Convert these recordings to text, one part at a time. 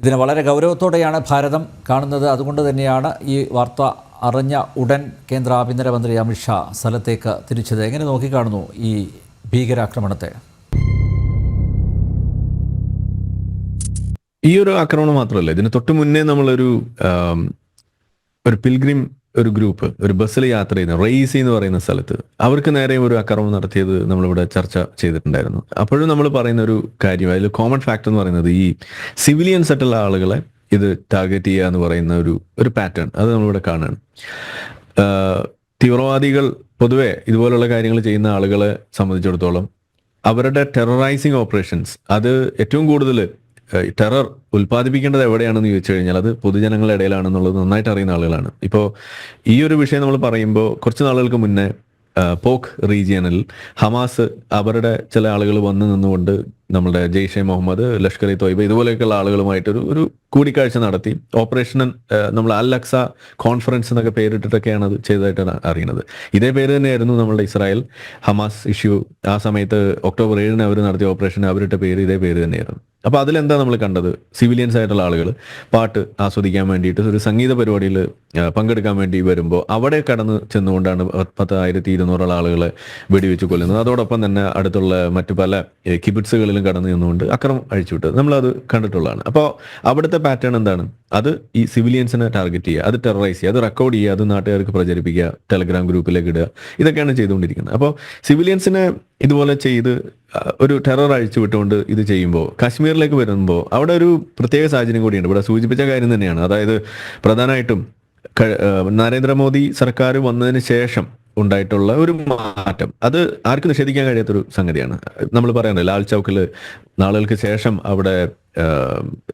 ഇതിനെ വളരെ ഗൗരവത്തോടെയാണ് ഭാരതം കാണുന്നത്. അതുകൊണ്ട് തന്നെയാണ് ഈ വാർത്ത അറിഞ്ഞ ഉടൻ കേന്ദ്ര ആഭ്യന്തരമന്ത്രി അമിത്ഷാ സ്ഥലത്തേക്ക് തിരിച്ചത്. എങ്ങനെ നോക്കിക്കാണുന്നു ഈ ഭീകരാക്രമണത്തെ? ഈ ഒരു ആക്രമണം മാത്രമല്ല ഇതിന് തൊട്ട് മുന്നേ നമ്മളൊരു ഒരു പിൽഗ്രിം ഒരു ഗ്രൂപ്പ് ഒരു ബസ്സിൽ യാത്ര ചെയ്യുന്ന റെയ്സി എന്ന് പറയുന്ന സ്ഥലത്ത് അവർക്ക് നേരെ ഒരു അക്രമം നടത്തിയത് നമ്മളിവിടെ ചർച്ച ചെയ്തിട്ടുണ്ടായിരുന്നു. അപ്പോഴും നമ്മൾ പറയുന്ന ഒരു കാര്യം അതിൽ കോമൺ ഫാക്ടർ എന്ന് പറയുന്നത് ഈ സിവിലിയൻസ് ആയിട്ടുള്ള ആളുകളെ ഇത് ടാർഗറ്റ് ചെയ്യുക എന്ന് പറയുന്ന ഒരു ഒരു പാറ്റേൺ അത് നമ്മളിവിടെ കാണുകയാണ്. തീവ്രവാദികൾ പൊതുവെ ഇതുപോലുള്ള കാര്യങ്ങൾ ചെയ്യുന്ന ആളുകളെ സംബന്ധിച്ചിടത്തോളം അവരുടെ ടെററൈസിങ് ഓപ്പറേഷൻസ് അത് ഏറ്റവും കൂടുതൽ ടെറർ ഉൽപ്പാദിപ്പിക്കേണ്ടത് എവിടെയാണെന്ന് ചോദിച്ചു കഴിഞ്ഞാൽ അത് പൊതുജനങ്ങളുടെ ഇടയിലാണെന്നുള്ളത് നന്നായിട്ട് അറിയുന്ന ആളുകളാണ്. ഇപ്പോൾ ഈ ഒരു വിഷയം നമ്മൾ പറയുമ്പോൾ കുറച്ച് നാളുകൾക്ക് മുന്നേ പോക്ക് റീജിയനിൽ ഹമാസ് അവരുടെ ചില ആളുകൾ വന്നു നിന്നുകൊണ്ട് നമ്മുടെ ജെയ്ഷെ മുഹമ്മദ് ലഷ്കർ ഇ തോയ്ബ ഇതുപോലെയൊക്കെയുള്ള ആളുകളുമായിട്ട് ഒരു ഒരു കൂടിക്കാഴ്ച നടത്തി. ഓപ്പറേഷൻ നമ്മൾ അൽ അക്സ കോൺഫറൻസ് എന്നൊക്കെ പേരിട്ടിട്ടൊക്കെയാണ് അത് ചെയ്തതായിട്ടാണ് അറിയുന്നത്. ഇതേ പേര് തന്നെയായിരുന്നു നമ്മുടെ ഇസ്രായേൽ ഹമാസ് ഇഷ്യൂ ആ സമയത്ത് ഒക്ടോബർ ഏഴിന് അവർ നടത്തിയ ഓപ്പറേഷൻ അവരുടെ പേര് ഇതേ പേര് തന്നെയായിരുന്നു. അപ്പൊ അതിലെന്താ നമ്മൾ കണ്ടത്? സിവിലിയൻസ് ആയിട്ടുള്ള ആളുകൾ പാട്ട് ആസ്വദിക്കാൻ വേണ്ടിയിട്ട് ഒരു സംഗീത പരിപാടിയിൽ പങ്കെടുക്കാൻ വേണ്ടി വരുമ്പോൾ അവിടെ കടന്ന് ചെന്നുകൊണ്ടാണ് പത്തായിരത്തി ഇരുന്നൂറോളം ആളുകളെ വെടിവെച്ച് കൊല്ലുന്നത്. അതോടൊപ്പം തന്നെ അടുത്തുള്ള മറ്റു പല ഏഹ്, കിബിറ്റ്സുകളിലും കടന്നു നിന്നുകൊണ്ട് അക്രമം അഴിച്ചുവിട്ടത് നമ്മളത് കണ്ടിട്ടുള്ളതാണ്. അപ്പോൾ അവിടുത്തെ പാറ്റേൺ എന്താണ്? അത് ഈ സിവിലിയൻസിനെ ടാർഗറ്റ് ചെയ്യുക അത് ടെററൈസ് ചെയ്യുക അത് റെക്കോർഡ് ചെയ്യുക അത് നാട്ടുകാർക്ക് പ്രചരിപ്പിക്കുക ടെലഗ്രാം ഗ്രൂപ്പിലേക്ക് ഇടുക. ഇതൊക്കെയാണ് ചെയ്തുകൊണ്ടിരിക്കുന്നത്. അപ്പോൾ സിവിലിയൻസിനെ ഇതുപോലെ ചെയ്ത് ഒരു ടെറർ അഴിച്ചു വിട്ടുകൊണ്ട് ഇത് ചെയ്യുമ്പോൾ കാശ്മീരിലേക്ക് വരുമ്പോൾ അവിടെ ഒരു പ്രത്യേക സാഹചര്യം കൂടിയുണ്ട്. ഇവിടെ സൂചിപ്പിച്ച കാര്യം തന്നെയാണ്. അതായത് പ്രധാനമായിട്ടും നരേന്ദ്രമോദി സർക്കാർ വന്നതിന് ശേഷം ഉണ്ടായിട്ടുള്ള ഒരു മാറ്റം. അത് ആർക്കും നിഷേധിക്കാൻ കഴിയാത്തൊരു സംഗതിയാണ്. നമ്മൾ പറയുന്നത് ലാൽ ചൗക്കിൽ നാളുകൾക്ക് ശേഷം അവിടെ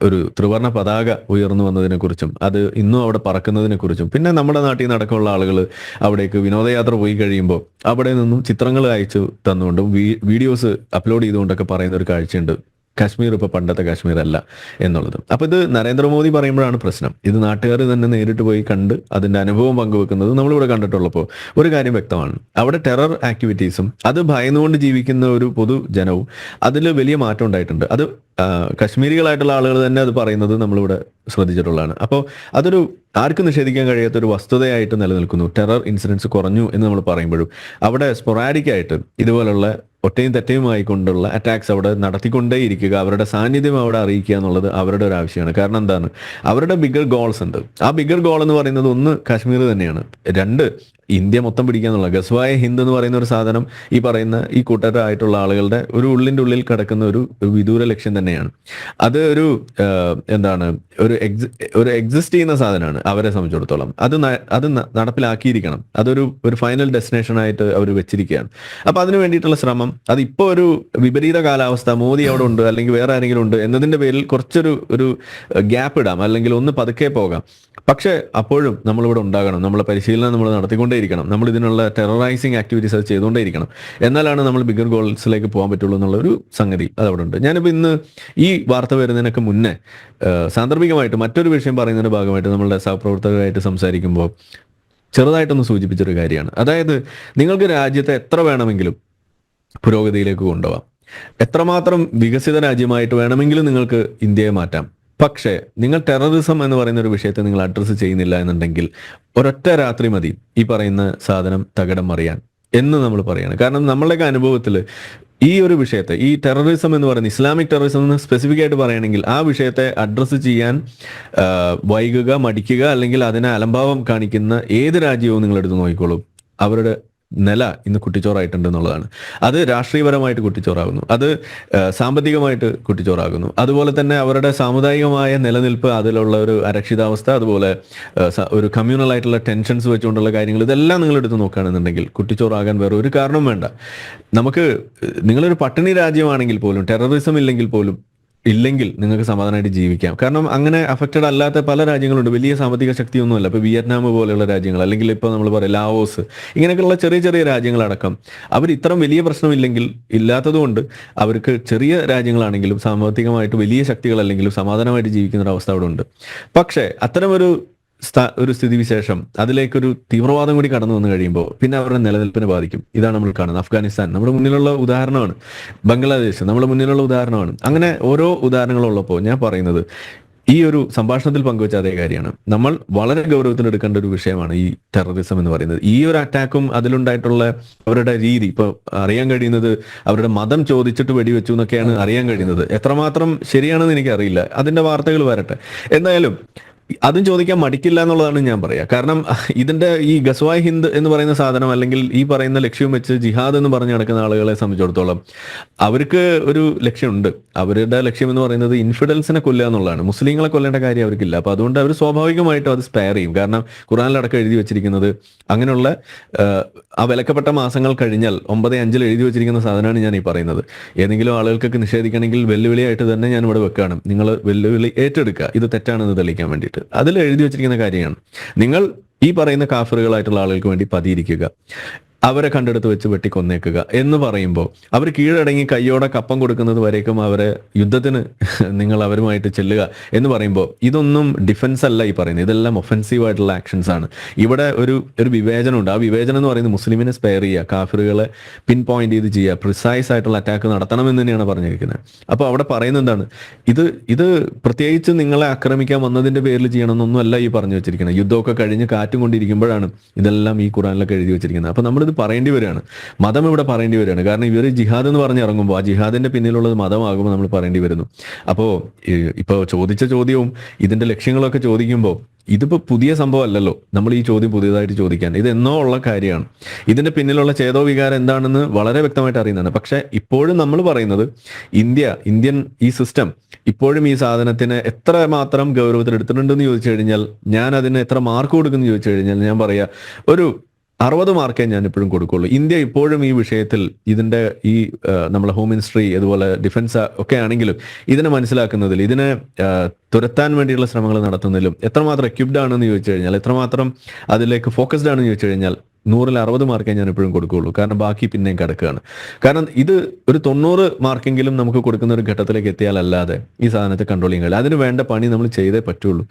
ഒരു ത്രിവർണ പതാക ഉയർന്നു വന്നതിനെ കുറിച്ചും അത് ഇന്നും അവിടെ പറക്കുന്നതിനെ കുറിച്ചും പിന്നെ നമ്മുടെ നാട്ടിൽ നടക്കമുള്ള ആളുകൾ അവിടേക്ക് വിനോദയാത്ര പോയി കഴിയുമ്പോൾ അവിടെ നിന്നും ചിത്രങ്ങൾ അയച്ചു തന്നുകൊണ്ടും വീഡിയോസ് അപ്ലോഡ് ചെയ്തുകൊണ്ടൊക്കെ പറയുന്ന ഒരു കാഴ്ചയുണ്ട്. കാശ്മീർ ഇപ്പൊ പണ്ടത്തെ കാശ്മീർ അല്ല എന്നുള്ളത്. അപ്പോൾ ഇത് നരേന്ദ്രമോദി പറയുമ്പോഴാണ് പ്രശ്നം. ഇത് നാട്ടുകാർ തന്നെ നേരിട്ട് പോയി കണ്ട് അതിന്റെ അനുഭവം പങ്കുവെക്കുന്നത് നമ്മളിവിടെ കണ്ടിട്ടുള്ളപ്പോൾ ഒരു കാര്യം വ്യക്തമാണ്. അവിടെ ടെറർ ആക്ടിവിറ്റീസും അത് ഭയന്നുകൊണ്ട് ജീവിക്കുന്ന ഒരു പൊതുജനവും അതിൽ വലിയ മാറ്റം ഉണ്ടായിട്ടുണ്ട്. അത് കശ്മീരികളായിട്ടുള്ള ആളുകൾ തന്നെ അത് പറയുന്നത് നമ്മളിവിടെ ശ്രദ്ധിച്ചിട്ടുള്ളതാണ്. അപ്പോൾ അതൊരു ആർക്കും നിഷേധിക്കാൻ കഴിയാത്ത ഒരു വസ്തുതയായിട്ട് നിലനിൽക്കുന്നു. ടെറർ ഇൻസിഡൻസ് കുറഞ്ഞു എന്ന് നമ്മൾ പറയുമ്പോഴും അവിടെ സ്പൊറാഡിക് ആയിട്ട് ഇതുപോലുള്ള ഒറ്റയും തെറ്റയുമായി കൊണ്ടുള്ള അറ്റാക്സ് അവിടെ നടത്തിക്കൊണ്ടേ ഇരിക്കുക അവരുടെ സാന്നിധ്യം അവിടെ അറിയിക്കുക എന്നുള്ളത് അവരുടെ ഒരു ആവശ്യമാണ്. കാരണം എന്താണ്? അവരുടെ ബിഗർ ഗോൾസ് ഉണ്ട്. ആ ബിഗർ ഗോൾ എന്ന് പറയുന്നത് ഒന്ന് കാശ്മീർ തന്നെയാണ്. രണ്ട് ഇന്ത്യ മൊത്തം പിടിക്കാന്നുള്ള ഗസ്വായ ഹിന്ദ് എന്ന് പറയുന്ന ഒരു സാധനം ഈ പറയുന്ന ഈ കൂട്ടരായിട്ടുള്ള ആളുകളുടെ ഒരു ഉള്ളിന്റെ ഉള്ളിൽ കിടക്കുന്ന ഒരു വിദൂര ലക്ഷ്യം തന്നെയാണ്. അത് ഒരു എന്താണ് ഒരു ഒരു എക്സിസ്റ്റ് ചെയ്യുന്ന സാധനമാണ് അവരെ സംബന്ധിച്ചിടത്തോളം. അത് അത് നടപ്പിലാക്കിയിരിക്കണം. അതൊരു ഒരു ഫൈനൽ ഡെസ്റ്റിനേഷൻ ആയിട്ട് അവർ വെച്ചിരിക്കുകയാണ്. അപ്പൊ അതിന് വേണ്ടിയിട്ടുള്ള ശ്രമം അത് ഇപ്പോൾ ഒരു വിപരീത കാലാവസ്ഥ മോദി അവിടെ ഉണ്ട് അല്ലെങ്കിൽ വേറെ ആരെങ്കിലും ഉണ്ട് എന്നതിന്റെ പേരിൽ കുറച്ചൊരു ഒരു ഗ്യാപ്പ് ഇടാം അല്ലെങ്കിൽ ഒന്ന് പതുക്കെ പോകാം. പക്ഷെ അപ്പോഴും നമ്മളിവിടെ ഉണ്ടാകണം നമ്മളെ പരിശീലനം നമ്മൾ നടത്തിക്കൊണ്ടേയിരിക്കണം നമ്മൾ ഇതിനുള്ള ടെററൈസിങ് ആക്ടിവിറ്റീസ് അത് ചെയ്തുകൊണ്ടേയിരിക്കണം. എന്നാലാണ് നമ്മൾ ബിഗർ ഗോൾസിലേക്ക് പോകാൻ പറ്റുള്ളൂ എന്നുള്ള ഒരു സംഗതി അതവിടെ ഉണ്ട് ഞാനിപ്പോൾ ഇന്ന് ഈ വാർത്ത വരുന്നതിനൊക്കെ മുന്നേ സാന്ദർഭികമായിട്ട് മറ്റൊരു വിഷയം പറയുന്നതിന്റെ ഭാഗമായിട്ട് നമ്മളുടെ സഹപ്രവർത്തകരായിട്ട് സംസാരിക്കുമ്പോൾ ചെറുതായിട്ടൊന്ന് സൂചിപ്പിച്ചൊരു കാര്യമാണ്. അതായത് നിങ്ങൾക്ക് രാജ്യത്തെ എത്ര വേണമെങ്കിലും പുരോഗതിയിലേക്ക് കൊണ്ടുപോകാം. എത്രമാത്രം വികസിത രാജ്യമായിട്ട് വേണമെങ്കിലും നിങ്ങൾക്ക് ഇന്ത്യയെ മാറ്റാം. പക്ഷേ നിങ്ങൾ ടെററിസം എന്ന് പറയുന്ന ഒരു വിഷയത്തെ നിങ്ങൾ അഡ്രസ്സ് ചെയ്യുന്നില്ല എന്നുണ്ടെങ്കിൽ ഒരൊറ്റ രാത്രി മതി ഈ പറയുന്ന സാധനം തകിടം മറിയാൻ എന്ന് നമ്മൾ പറയാണ്. കാരണം നമ്മളുടെയൊക്കെ അനുഭവത്തിൽ ഈ ഒരു വിഷയത്തെ ഈ ടെററിസം എന്ന് പറയുന്ന ഇസ്ലാമിക് ടെററിസം എന്ന് സ്പെസിഫിക് ആയിട്ട് പറയുകയാണെങ്കിൽ ആ വിഷയത്തെ അഡ്രസ്സ് ചെയ്യാൻ വൈകുക മടിക്കുക അല്ലെങ്കിൽ അതിനെ അലംഭാവം കാണിക്കുന്ന ഏത് രാജ്യവും നിങ്ങൾ എടുത്ത് നോക്കിക്കോളൂ. അവരുടെ നില ഇന്ന് കുട്ടിച്ചോറായിട്ടുണ്ട് എന്നുള്ളതാണ്. അത് രാഷ്ട്രീയപരമായിട്ട് കുട്ടിച്ചോറാകുന്നു. അത് സാമ്പത്തികമായിട്ട് കുട്ടിച്ചോറാകുന്നു. അതുപോലെ തന്നെ അവരുടെ സാമുദായികമായ നിലനിൽപ്പ് അതിലുള്ള ഒരു അരക്ഷിതാവസ്ഥ അതുപോലെ ഒരു കമ്മ്യൂണൽ ആയിട്ടുള്ള ടെൻഷൻസ് വെച്ചുകൊണ്ടുള്ള കാര്യങ്ങൾ ഇതെല്ലാം നിങ്ങൾ എടുത്ത് നോക്കുകയാണെന്നുണ്ടെങ്കിൽ കുട്ടിച്ചോറാകാൻ വേറെ ഒരു കാരണവും വേണ്ട. നമുക്ക് നിങ്ങളൊരു പട്ടിണി രാജ്യമാണെങ്കിൽ പോലും ടെററിസം ഇല്ലെങ്കിൽ പോലും ഇല്ലെങ്കിൽ നിങ്ങൾക്ക് സമാധാനമായിട്ട് ജീവിക്കാം. കാരണം അങ്ങനെ അഫക്റ്റഡ് അല്ലാത്ത പല രാജ്യങ്ങളുണ്ട്. വലിയ സാമ്പത്തിക ശക്തിയൊന്നുമല്ല. ഇപ്പോൾ വിയറ്റ്നാം പോലെയുള്ള രാജ്യങ്ങൾ അല്ലെങ്കിൽ ഇപ്പോൾ നമ്മൾ പറയാം ലാവോസ് ഇങ്ങനെയൊക്കെയുള്ള ചെറിയ ചെറിയ രാജ്യങ്ങളടക്കം അവർ ഇത്തരം വലിയ പ്രശ്നമില്ലെങ്കിൽ ഇല്ലാത്തതുകൊണ്ട് അവർക്ക് ചെറിയ രാജ്യങ്ങളാണെങ്കിലും സാമ്പത്തികമായിട്ട് വലിയ ശക്തികളല്ലെങ്കിലും സമാധാനമായിട്ട് ജീവിക്കുന്ന ഒരു അവസ്ഥ അവിടെ ഉണ്ട് പക്ഷേ അത്തരമൊരു ഒരു സ്ഥിതിവിശേഷം. അതിലേക്കൊരു തീവ്രവാദം കൂടി കടന്നു വന്നു കഴിയുമ്പോൾ പിന്നെ അവരുടെ നിലനിൽപ്പിനെ ബാധിക്കും. ഇതാണ് നമ്മൾ കാണുന്നത്. അഫ്ഗാനിസ്ഥാൻ നമ്മുടെ മുന്നിലുള്ള ഉദാഹരണമാണ്. ബംഗ്ലാദേശ് നമ്മുടെ മുന്നിലുള്ള ഉദാഹരണമാണ്. അങ്ങനെ ഓരോ ഉദാഹരണങ്ങളുള്ളപ്പോൾ ഞാൻ പറയുന്നത് ഈ ഒരു സംഭാഷണത്തിൽ പങ്കുവച്ച അതേ കാര്യമാണ്. നമ്മൾ വളരെ ഗൗരവത്തിൽ എടുക്കേണ്ട ഒരു വിഷയമാണ് ഈ ടെററിസം എന്ന് പറയുന്നത്. ഈ ഒരു അറ്റാക്കും അതിലുണ്ടായിട്ടുള്ള അവരുടെ രീതി ഇപ്പൊ അറിയാൻ കഴിയുന്നത് അവരുടെ മതം ചോദിച്ചിട്ട് വെടിവെച്ചു എന്നൊക്കെയാണ് അറിയാൻ കഴിയുന്നത്. എത്രമാത്രം ശരിയാണെന്ന് എനിക്കറിയില്ല. അതിന്റെ വാർത്തകൾ വരട്ടെ. എന്തായാലും അതും ചോദിക്കാൻ മടിക്കില്ല എന്നുള്ളതാണ് ഞാൻ പറയാ. കാരണം ഇതിന്റെ ഈ ഗസ്വായ് ഹിന്ദ് എന്ന് പറയുന്ന സാധനം അല്ലെങ്കിൽ ഈ പറയുന്ന ലക്ഷ്യം വെച്ച് ജിഹാദ് എന്ന് പറഞ്ഞ് നടക്കുന്ന ആളുകളെ സംബന്ധിച്ചിടത്തോളം അവർക്ക് ഒരു ലക്ഷ്യമുണ്ട്. അവരുടെ ലക്ഷ്യം എന്ന് പറയുന്നത് ഇൻഫിഡൽസിനെ കൊല്ലുക എന്നുള്ളതാണ്. മുസ്ലിങ്ങളെ കൊല്ലേണ്ട കാര്യം അവർക്കില്ല. അപ്പൊ അതുകൊണ്ട് അവർ സ്വാഭാവികമായിട്ടും അത് സ്പെയർ ചെയ്യും. കാരണം ഖുറാനിലടക്കം എഴുതി വെച്ചിരിക്കുന്നത് അങ്ങനെയുള്ള ആ, വിലക്കപ്പെട്ട മാസങ്ങൾ കഴിഞ്ഞാൽ ഒമ്പത് അഞ്ചിൽ എഴുതി വെച്ചിരിക്കുന്ന സാധനമാണ് ഞാൻ ഈ പറയുന്നത്. ഏതെങ്കിലും ആളുകൾക്കൊക്കെ നിഷേധിക്കണമെങ്കിൽ വെല്ലുവിളിയായിട്ട് തന്നെ ഞാൻ ഇവിടെ വെക്കുകയാണ് നിങ്ങൾ വെല്ലുവിളി ഏറ്റെടുക്കുക. ഇത് തെറ്റാണെന്ന് തെളിയിക്കാൻ വേണ്ടിയിട്ട് അതിൽ എഴുതി വെച്ചിരിക്കുന്ന കാര്യമാണ്. നിങ്ങൾ ഈ പറയുന്ന കാഫറുകളായിട്ടുള്ള ആളുകൾക്ക് വേണ്ടി പതിയിരിക്കുക. അവരെ കണ്ടെടുത്ത് വെച്ച് വെട്ടിക്കൊന്നേക്കുക എന്ന് പറയുമ്പോൾ അവർ കീഴടങ്ങി കയ്യോടെ കപ്പം കൊടുക്കുന്നത് വരേക്കും അവരെ യുദ്ധത്തിന് നിങ്ങൾ അവരുമായിട്ട് ചെല്ലുക എന്ന് പറയുമ്പോൾ ഇതൊന്നും ഡിഫൻസ് അല്ല ഈ പറയുന്നത്. ഇതെല്ലാം ഒഫൻസീവ് ആയിട്ടുള്ള ആക്ഷൻസ് ആണ്. ഇവിടെ ഒരു ഒരു വിവേചനം ഉണ്ട് ആ വിവേചനം എന്ന് പറയുന്നത് മുസ്ലിമിനെ സ്പെയർ ചെയ്യുക കാഫിറുകളെ പിൻ പോയിന്റ് ചെയ്ത് ചെയ്യുക പ്രിസൈസ് ആയിട്ടുള്ള അറ്റാക്ക് നടത്തണം എന്ന് തന്നെയാണ് പറഞ്ഞിരിക്കുന്നത്. അപ്പോൾ അവിടെ പറയുന്നത് എന്താണ്? ഇത് ഇത് പ്രത്യേകിച്ച് നിങ്ങളെ ആക്രമിക്കാൻ വന്നതിന്റെ പേരിൽ ചെയ്യണമെന്നൊന്നും അല്ല ഈ പറഞ്ഞു വെച്ചിരിക്കുന്നത്. യുദ്ധമൊക്കെ കഴിഞ്ഞ് കാറ്റും കൊണ്ടിരിക്കുമ്പോഴാണ് ഇതെല്ലാം ഈ ഖുറാനിലൊക്കെ എഴുതി വെച്ചിരിക്കുന്നത്. അപ്പോൾ നമ്മളിത് പറയേണ്ടി വരികയാണ്. മതം ഇവിടെ പറയേണ്ടി വരികയാണ്. കാരണം ഇവർ ജിഹാദ് എന്ന് പറഞ്ഞ് ഇറങ്ങുമ്പോൾ ആ ജിഹാദിന്റെ പിന്നിലുള്ളത് മതമാകുമ്പോൾ നമ്മൾ പറയേണ്ടി വരുന്നു. അപ്പോൾ ഇപ്പോൾ ചോദിച്ച ചോദ്യവും ഇതിന്റെ ലക്ഷ്യങ്ങളൊക്കെ ചോദിക്കുമ്പോൾ ഇതിപ്പോ പുതിയ സംഭവം അല്ലല്ലോ. നമ്മൾ ഈ ചോദ്യം പുതിയതായിട്ട് ചോദിക്കാൻ. ഇത് എന്നോ ഉള്ള കാര്യമാണ്. ഇതിന്റെ പിന്നിലുള്ള ചേതോ വികാരം എന്താണെന്ന് വളരെ വ്യക്തമായിട്ട് അറിയുന്നതാണ്. പക്ഷെ ഇപ്പോഴും നമ്മൾ പറയുന്നത് ഇന്ത്യ ഇന്ത്യൻ ഈ സിസ്റ്റം ഇപ്പോഴും ഈ സാധനത്തിന് എത്ര മാത്രം ഗൗരവത്തിൽ എടുത്തിട്ടുണ്ടെന്ന് ചോദിച്ചു കഴിഞ്ഞാൽ ഞാൻ അതിന് എത്ര മാർക്ക് കൊടുക്കുന്നു ചോദിച്ചു കഴിഞ്ഞാൽ ഞാൻ പറയാ ഒരു അറുപത് മാർക്കേ ഞാൻ ഇപ്പോഴും കൊടുക്കുള്ളൂ. ഇന്ത്യ ഇപ്പോഴും ഈ വിഷയത്തിൽ ഇതിന്റെ ഈ നമ്മളെ ഹോം മിനിസ്ട്രി അതുപോലെ ഡിഫൻസ് ഒക്കെ ആണെങ്കിലും ഇതിനെ മനസ്സിലാക്കുന്നതിൽ ഇതിനെ തുരത്താൻ വേണ്ടിയുള്ള ശ്രമങ്ങൾ നടത്തുന്നതിലും എത്രമാത്രം എക്യുപ്ഡ് ആണെന്ന് ചോദിച്ചു കഴിഞ്ഞാൽ എത്രമാത്രം അതിലേക്ക് ഫോക്കസ്ഡ് ആണെന്ന് ചോദിച്ചു കഴിഞ്ഞാൽ നൂറിൽ അറുപത് മാർക്കേ ഞാൻ എപ്പോഴും കൊടുക്കുകയുള്ളൂ കാരണം ബാക്കി പിന്നെയും കിടക്കുകയാണ്. കാരണം ഇത് ഒരു തൊണ്ണൂറ് മാർക്കെങ്കിലും നമുക്ക് കൊടുക്കുന്ന ഒരു ഘട്ടത്തിലേക്ക് എത്തിയാലല്ലാതെ ഈ സാധനത്തെ കൺട്രോൾ ചെയ്യാൻ കഴിയില്ല. അതിന് വേണ്ട പണി നമ്മൾ ചെയ്തേ പറ്റുള്ളൂ.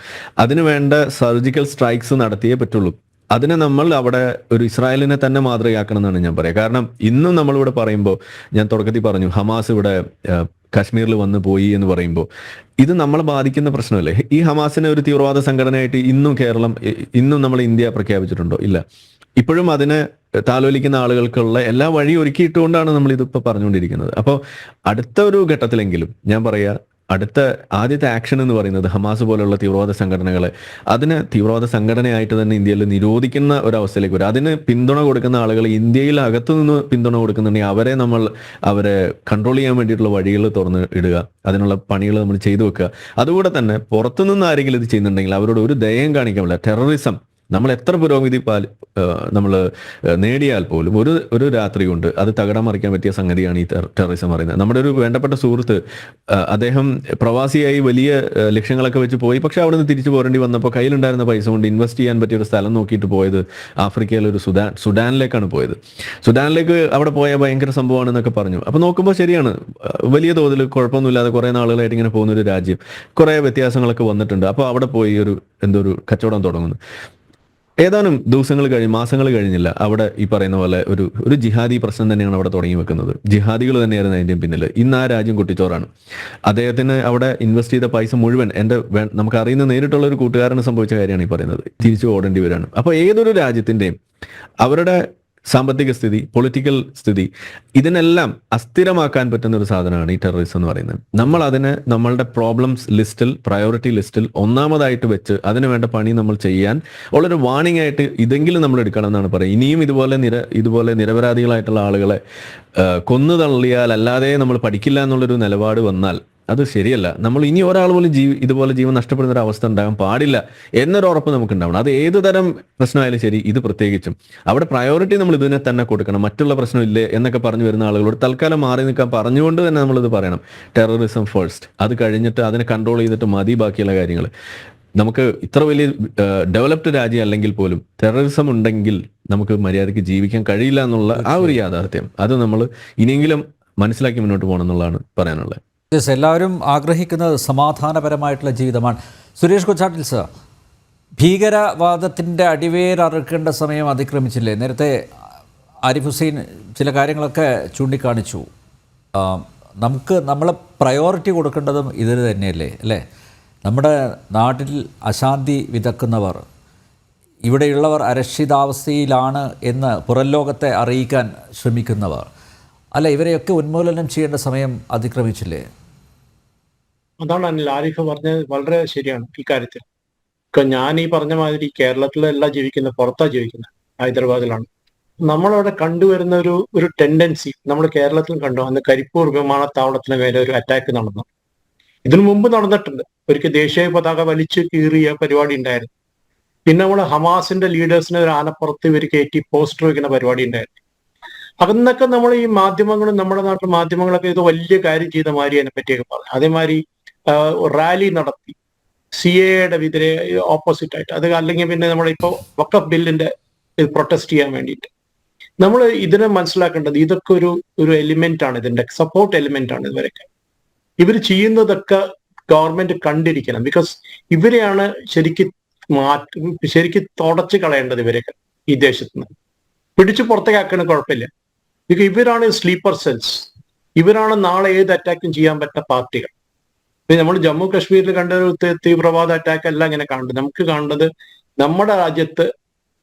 അതിന് വേണ്ട സർജിക്കൽ സ്ട്രൈക്സ് നടത്തിയേ പറ്റുള്ളൂ. അതിനെ നമ്മൾ അവിടെ ഒരു ഇസ്രായേലിനെ തന്നെ മാതൃകയാക്കണം എന്നാണ് ഞാൻ പറയുക കാരണം ഇന്നും നമ്മളിവിടെ പറയുമ്പോൾ ഞാൻ തുടക്കത്തിൽ പറഞ്ഞു ഹമാസ് ഇവിടെ കാശ്മീരിൽ വന്ന് പോയി എന്ന് പറയുമ്പോൾ ഇത് നമ്മളെ ബാധിക്കുന്ന പ്രശ്നമല്ലേ? ഈ ഹമാസിനെ ഒരു തീവ്രവാദ സംഘടനയായിട്ട് ഇന്നും കേരളം ഇന്നും നമ്മൾ ഇന്ത്യ പ്രഖ്യാപിച്ചിട്ടുണ്ടോ? ഇല്ല. ഇപ്പോഴും അതിനെ താലോലിക്കുന്ന ആളുകൾക്കുള്ള എല്ലാ വഴി ഒരുക്കിയിട്ടുകൊണ്ടാണ് നമ്മൾ ഇതിപ്പോൾ പറഞ്ഞുകൊണ്ടിരിക്കുന്നത്. അപ്പോൾ അടുത്ത ഒരു ഘട്ടത്തിലെങ്കിലും ഞാൻ പറയാ അടുത്ത ആദ്യത്തെ ആക്ഷൻ എന്ന് പറയുന്നത് ഹമാസ് പോലുള്ള തീവ്രവാദ സംഘടനകളെ. അതിന് തീവ്രവാദ സംഘടനയായിട്ട് തന്നെ ഇന്ത്യയിൽ നിരോധിക്കുന്ന ഒരു അവസ്ഥയിലേക്ക് വരും. അതിന് പിന്തുണ കൊടുക്കുന്ന ആളുകൾ ഇന്ത്യയിൽ അകത്തു നിന്ന് പിന്തുണ കൊടുക്കുന്നുണ്ടെങ്കിൽ അവരെ നമ്മൾ അവരെ കൺട്രോൾ ചെയ്യാൻ വേണ്ടിയിട്ടുള്ള വഴികൾ തുറന്ന് ഇടുക. അതിനുള്ള പണികൾ നമ്മൾ ചെയ്തു വെക്കുക. അതുകൂടെ തന്നെ പുറത്തുനിന്ന് ആരെങ്കിലും ഇത് ചെയ്യുന്നുണ്ടെങ്കിൽ അവരോട് ഒരു ദയം കാണിക്കാൻ പറ്റില്ല. ടെററിസം നമ്മൾ എത്ര പുരോഗതി പാൽ നമ്മൾ നേടിയാൽ പോലും ഒരു ഒരു രാത്രി കൊണ്ട് അത് തകടം മറിക്കാൻ പറ്റിയ സംഗതിയാണ് ഈ ടെററിസം പറയുന്നത്. നമ്മുടെ ഒരു വേണ്ടപ്പെട്ട സുഹൃത്ത് അദ്ദേഹം പ്രവാസിയായി വലിയ ലക്ഷ്യങ്ങളൊക്കെ വെച്ച് പോയി. പക്ഷെ അവിടെ നിന്ന് തിരിച്ചു പോരേണ്ടി വന്നപ്പോൾ കയ്യിലുണ്ടായിരുന്ന പൈസ കൊണ്ട് ഇൻവെസ്റ്റ് ചെയ്യാൻ പറ്റിയ ഒരു സ്ഥലം നോക്കിയിട്ട് പോയത് ആഫ്രിക്കയിലെ ഒരു സുഡാൻ സുഡാനിലേക്കാണ് പോയത്. സുഡാനിലേക്ക് അവിടെ പോയ ഭയങ്കര സംഭവമാണെന്നൊക്കെ പറഞ്ഞു. അപ്പൊ നോക്കുമ്പോൾ ശരിയാണ് വലിയ തോതിൽ കുഴപ്പമൊന്നുമില്ലാതെ കുറെ നാളുകളായിട്ട് ഇങ്ങനെ പോകുന്ന ഒരു രാജ്യം. കുറെ വ്യത്യാസങ്ങളൊക്കെ വന്നിട്ടുണ്ട്. അപ്പോൾ അവിടെ പോയി ഒരു എന്തോ ഒരു കച്ചവടം തുടങ്ങുന്നു. ഏതാനും ദിവസങ്ങൾ കഴിഞ്ഞ് മാസങ്ങൾ കഴിഞ്ഞില്ല അവിടെ ഈ പറയുന്ന പോലെ ഒരു ഒരു ജിഹാദി പ്രശ്നം തന്നെയാണ് അവിടെ തുടങ്ങി വെക്കുന്നത്. ജിഹാദികൾ തന്നെയായിരുന്നു അതിന്റെ പിന്നിൽ ഇന്ന് ആ രാജ്യം കുട്ടിച്ചോറാണ്. അദ്ദേഹത്തിന് അവിടെ ഇൻവെസ്റ്റ് ചെയ്ത പൈസ മുഴുവൻ എന്റെ നമുക്ക് അറിയുന്ന നേരിട്ടുള്ള ഒരു കൂട്ടുകാരന് സംഭവിച്ച കാര്യമാണ് ഈ പറയുന്നത്. തിരിച്ചു ഓടേണ്ടി വരാണ് അപ്പോൾ ഏതൊരു രാജ്യത്തിന്റെയും അവരുടെ സാമ്പത്തിക സ്ഥിതി പൊളിറ്റിക്കൽ സ്ഥിതി ഇതിനെല്ലാം അസ്ഥിരമാക്കാൻ പറ്റുന്ന ഒരു സാധനമാണ് ഈ ടെററിസം എന്ന് പറയുന്നത്. നമ്മൾ അതിനെ നമ്മളുടെ പ്രോബ്ലംസ് ലിസ്റ്റിൽ പ്രയോറിറ്റി ലിസ്റ്റിൽ ഒന്നാമതായിട്ട് വെച്ച് അതിന് വേണ്ട പണി നമ്മൾ ചെയ്യാൻ ഉള്ളൊരു വാണിംഗ് ആയിട്ട് ഇതെങ്കിലും നമ്മൾ എടുക്കണം എന്നാണ് പറയുന്നത് ഇനിയും ഇതുപോലെ നിര ഇതുപോലെ നിരപരാധികളായിട്ടുള്ള ആളുകളെ കൊന്നു തള്ളിയാൽ അല്ലാതെ നമ്മൾ പഠിക്കില്ല എന്നുള്ളൊരു നിലപാട് വന്നാൽ അത് ശരിയല്ല. നമ്മൾ ഇനി ഒരാൾ പോലും ജീവി ഇതുപോലെ ജീവൻ നഷ്ടപ്പെടുന്ന ഒരു അവസ്ഥ ഉണ്ടാകാൻ പാടില്ല എന്നൊരു ഉറപ്പ് നമുക്ക് ഉണ്ടാവണം അത് ഏത് തരം പ്രശ്നമായാലും ശരി ഇത് പ്രത്യേകിച്ചും. അവിടെ പ്രയോറിറ്റി നമ്മൾ ഇതിനെ തന്നെ കൊടുക്കണം. മറ്റുള്ള പ്രശ്നമില്ലേ എന്നൊക്കെ പറഞ്ഞു വരുന്ന ആളുകളോട് തൽക്കാലം മാറി നിൽക്കാൻ പറഞ്ഞുകൊണ്ട് തന്നെ നമ്മളിത് പറയണം. ടെററിസം ഫസ്റ്റ് അത് കഴിഞ്ഞിട്ട് അതിനെ കൺട്രോൾ ചെയ്തിട്ട് മതി ബാക്കിയുള്ള കാര്യങ്ങൾ. നമുക്ക് ഇത്ര വലിയ ഡെവലപ്ഡ് രാജ്യം അല്ലെങ്കിൽ പോലും ടെററിസം ഉണ്ടെങ്കിൽ നമുക്ക് മര്യാദയ്ക്ക് ജീവിക്കാൻ കഴിയില്ല എന്നുള്ള ആ ഒരു യാഥാർത്ഥ്യം. അത് നമ്മൾ ഇനിയെങ്കിലും മനസ്സിലാക്കി മുന്നോട്ട് പോകണം എന്നുള്ളതാണ് പറയാനുള്ളത്. യെസ് എല്ലാവരും ആഗ്രഹിക്കുന്നത് സമാധാനപരമായിട്ടുള്ള ജീവിതമാണ്. സുരേഷ് കൊച്ചാട്ടിൽ സർ ഭീകരവാദത്തിന്റെ അടിവേരറുക്കേണ്ട സമയം അതിക്രമിച്ചില്ലേ? നേരത്തെ ആരിഫ് ഹുസൈൻ ചില കാര്യങ്ങളൊക്കെ ചൂണ്ടിക്കാണിച്ചു. നമുക്ക് നമ്മൾ പ്രയോറിറ്റി കൊടുക്കേണ്ടതും ഇതിന് തന്നെയല്ലേ അല്ലേ? നമ്മുടെ നാട്ടിൽ അശാന്തി വിതക്കുന്നവർ ഇവിടെയുള്ളവർ അരക്ഷിതാവസ്ഥയിലാണ് എന്ന് പുറം ലോകത്തെ അറിയിക്കാൻ ശ്രമിക്കുന്നവർ. അല്ല ഇവരെയൊക്കെ ഉന്മൂലനം ചെയ്യേണ്ട സമയം അതിക്രമിച്ചില്ലേ? അതാണ് അനിൽ ആരിഫ് പറഞ്ഞത് വളരെ ശരിയാണ് ഇക്കാര്യത്തിൽ ഇപ്പൊ ഞാൻ ഈ പറഞ്ഞ മാതിരി കേരളത്തിലല്ല ജീവിക്കുന്ന പുറത്താ ജീവിക്കുന്നത് ഹൈദരാബാദിലാണ്. നമ്മളവിടെ കണ്ടുവരുന്ന ഒരു ഒരു ടെൻഡൻസി നമ്മൾ കേരളത്തിലും കണ്ടു. അന്ന് കരിപ്പൂർ വിമാനത്താവളത്തിന് മേലെ ഒരു അറ്റാക്ക് നടന്നു. ഇതിനു മുമ്പ് നടന്നിട്ടുണ്ട്. ഒരിക്കൽ ദേശീയ പതാക വലിച്ചു കീറിയ പരിപാടി ഉണ്ടായിരുന്നു. പിന്നെ നമ്മൾ ഹമാസിന്റെ ലീഡേഴ്സിനെ ഒരു ആനപ്പുറത്ത് ഇവർ കയറ്റി പോസ്റ്റർ വയ്ക്കുന്ന പരിപാടി ഉണ്ടായിരുന്നു. അന്നൊക്കെ നമ്മൾ ഈ മാധ്യമങ്ങളും നമ്മുടെ നാട്ടിലെ മാധ്യമങ്ങളൊക്കെ ഇത് വലിയ കാര്യം ചെയ്ത മാതിരി അതിനെ പറ്റിയൊക്കെ പറഞ്ഞു അതേമാതിരി റാലി നടത്തി. സി എയുടെ എതിരെ ഓപ്പോസിറ്റ് ആയിട്ട്. അത് അല്ലെങ്കിൽ പിന്നെ നമ്മളിപ്പോ വക്കഫ് ബില്ലിന്റെ പ്രൊട്ടസ്റ്റ് ചെയ്യാൻ വേണ്ടിയിട്ട്. നമ്മൾ ഇതിനെ മനസ്സിലാക്കേണ്ടത് ഇതൊക്കെ ഒരു ഒരു എലിമെന്റ് ആണ് ഇതിന്റെ. സപ്പോർട്ട് എലിമെന്റ് ആണ് ഇതുവരെയൊക്കെ. ഇവർ ചെയ്യുന്നതൊക്കെ ഗവൺമെന്റ് കണ്ടിരിക്കണം. ബിക്കോസ് ഇവരെയാണ് ശരിക്കും മാറ്റി ശരിക്കും തുടച്ചു കളയേണ്ടത് ഇവരൊക്കെ ഈ ദേശത്ത് നിന്ന് പിടിച്ചു പുറത്തേക്കാക്കണ കുഴപ്പമില്ല. ബിക്കോസ് ഇവരാണ് സ്ലീപ്പർ സെൽസ് ഇവരാണ് നാളെ ഏത് അറ്റാക്കും ചെയ്യാൻ പറ്റുന്ന പാർട്ടികൾ. നമ്മൾ ജമ്മു കാശ്മീരിൽ കണ്ട ഒരു തീവ്രവാദ അറ്റാക്ക് അല്ല ഇങ്ങനെ കാണുന്നത് നമുക്ക് കാണുന്നത് നമ്മുടെ രാജ്യത്ത്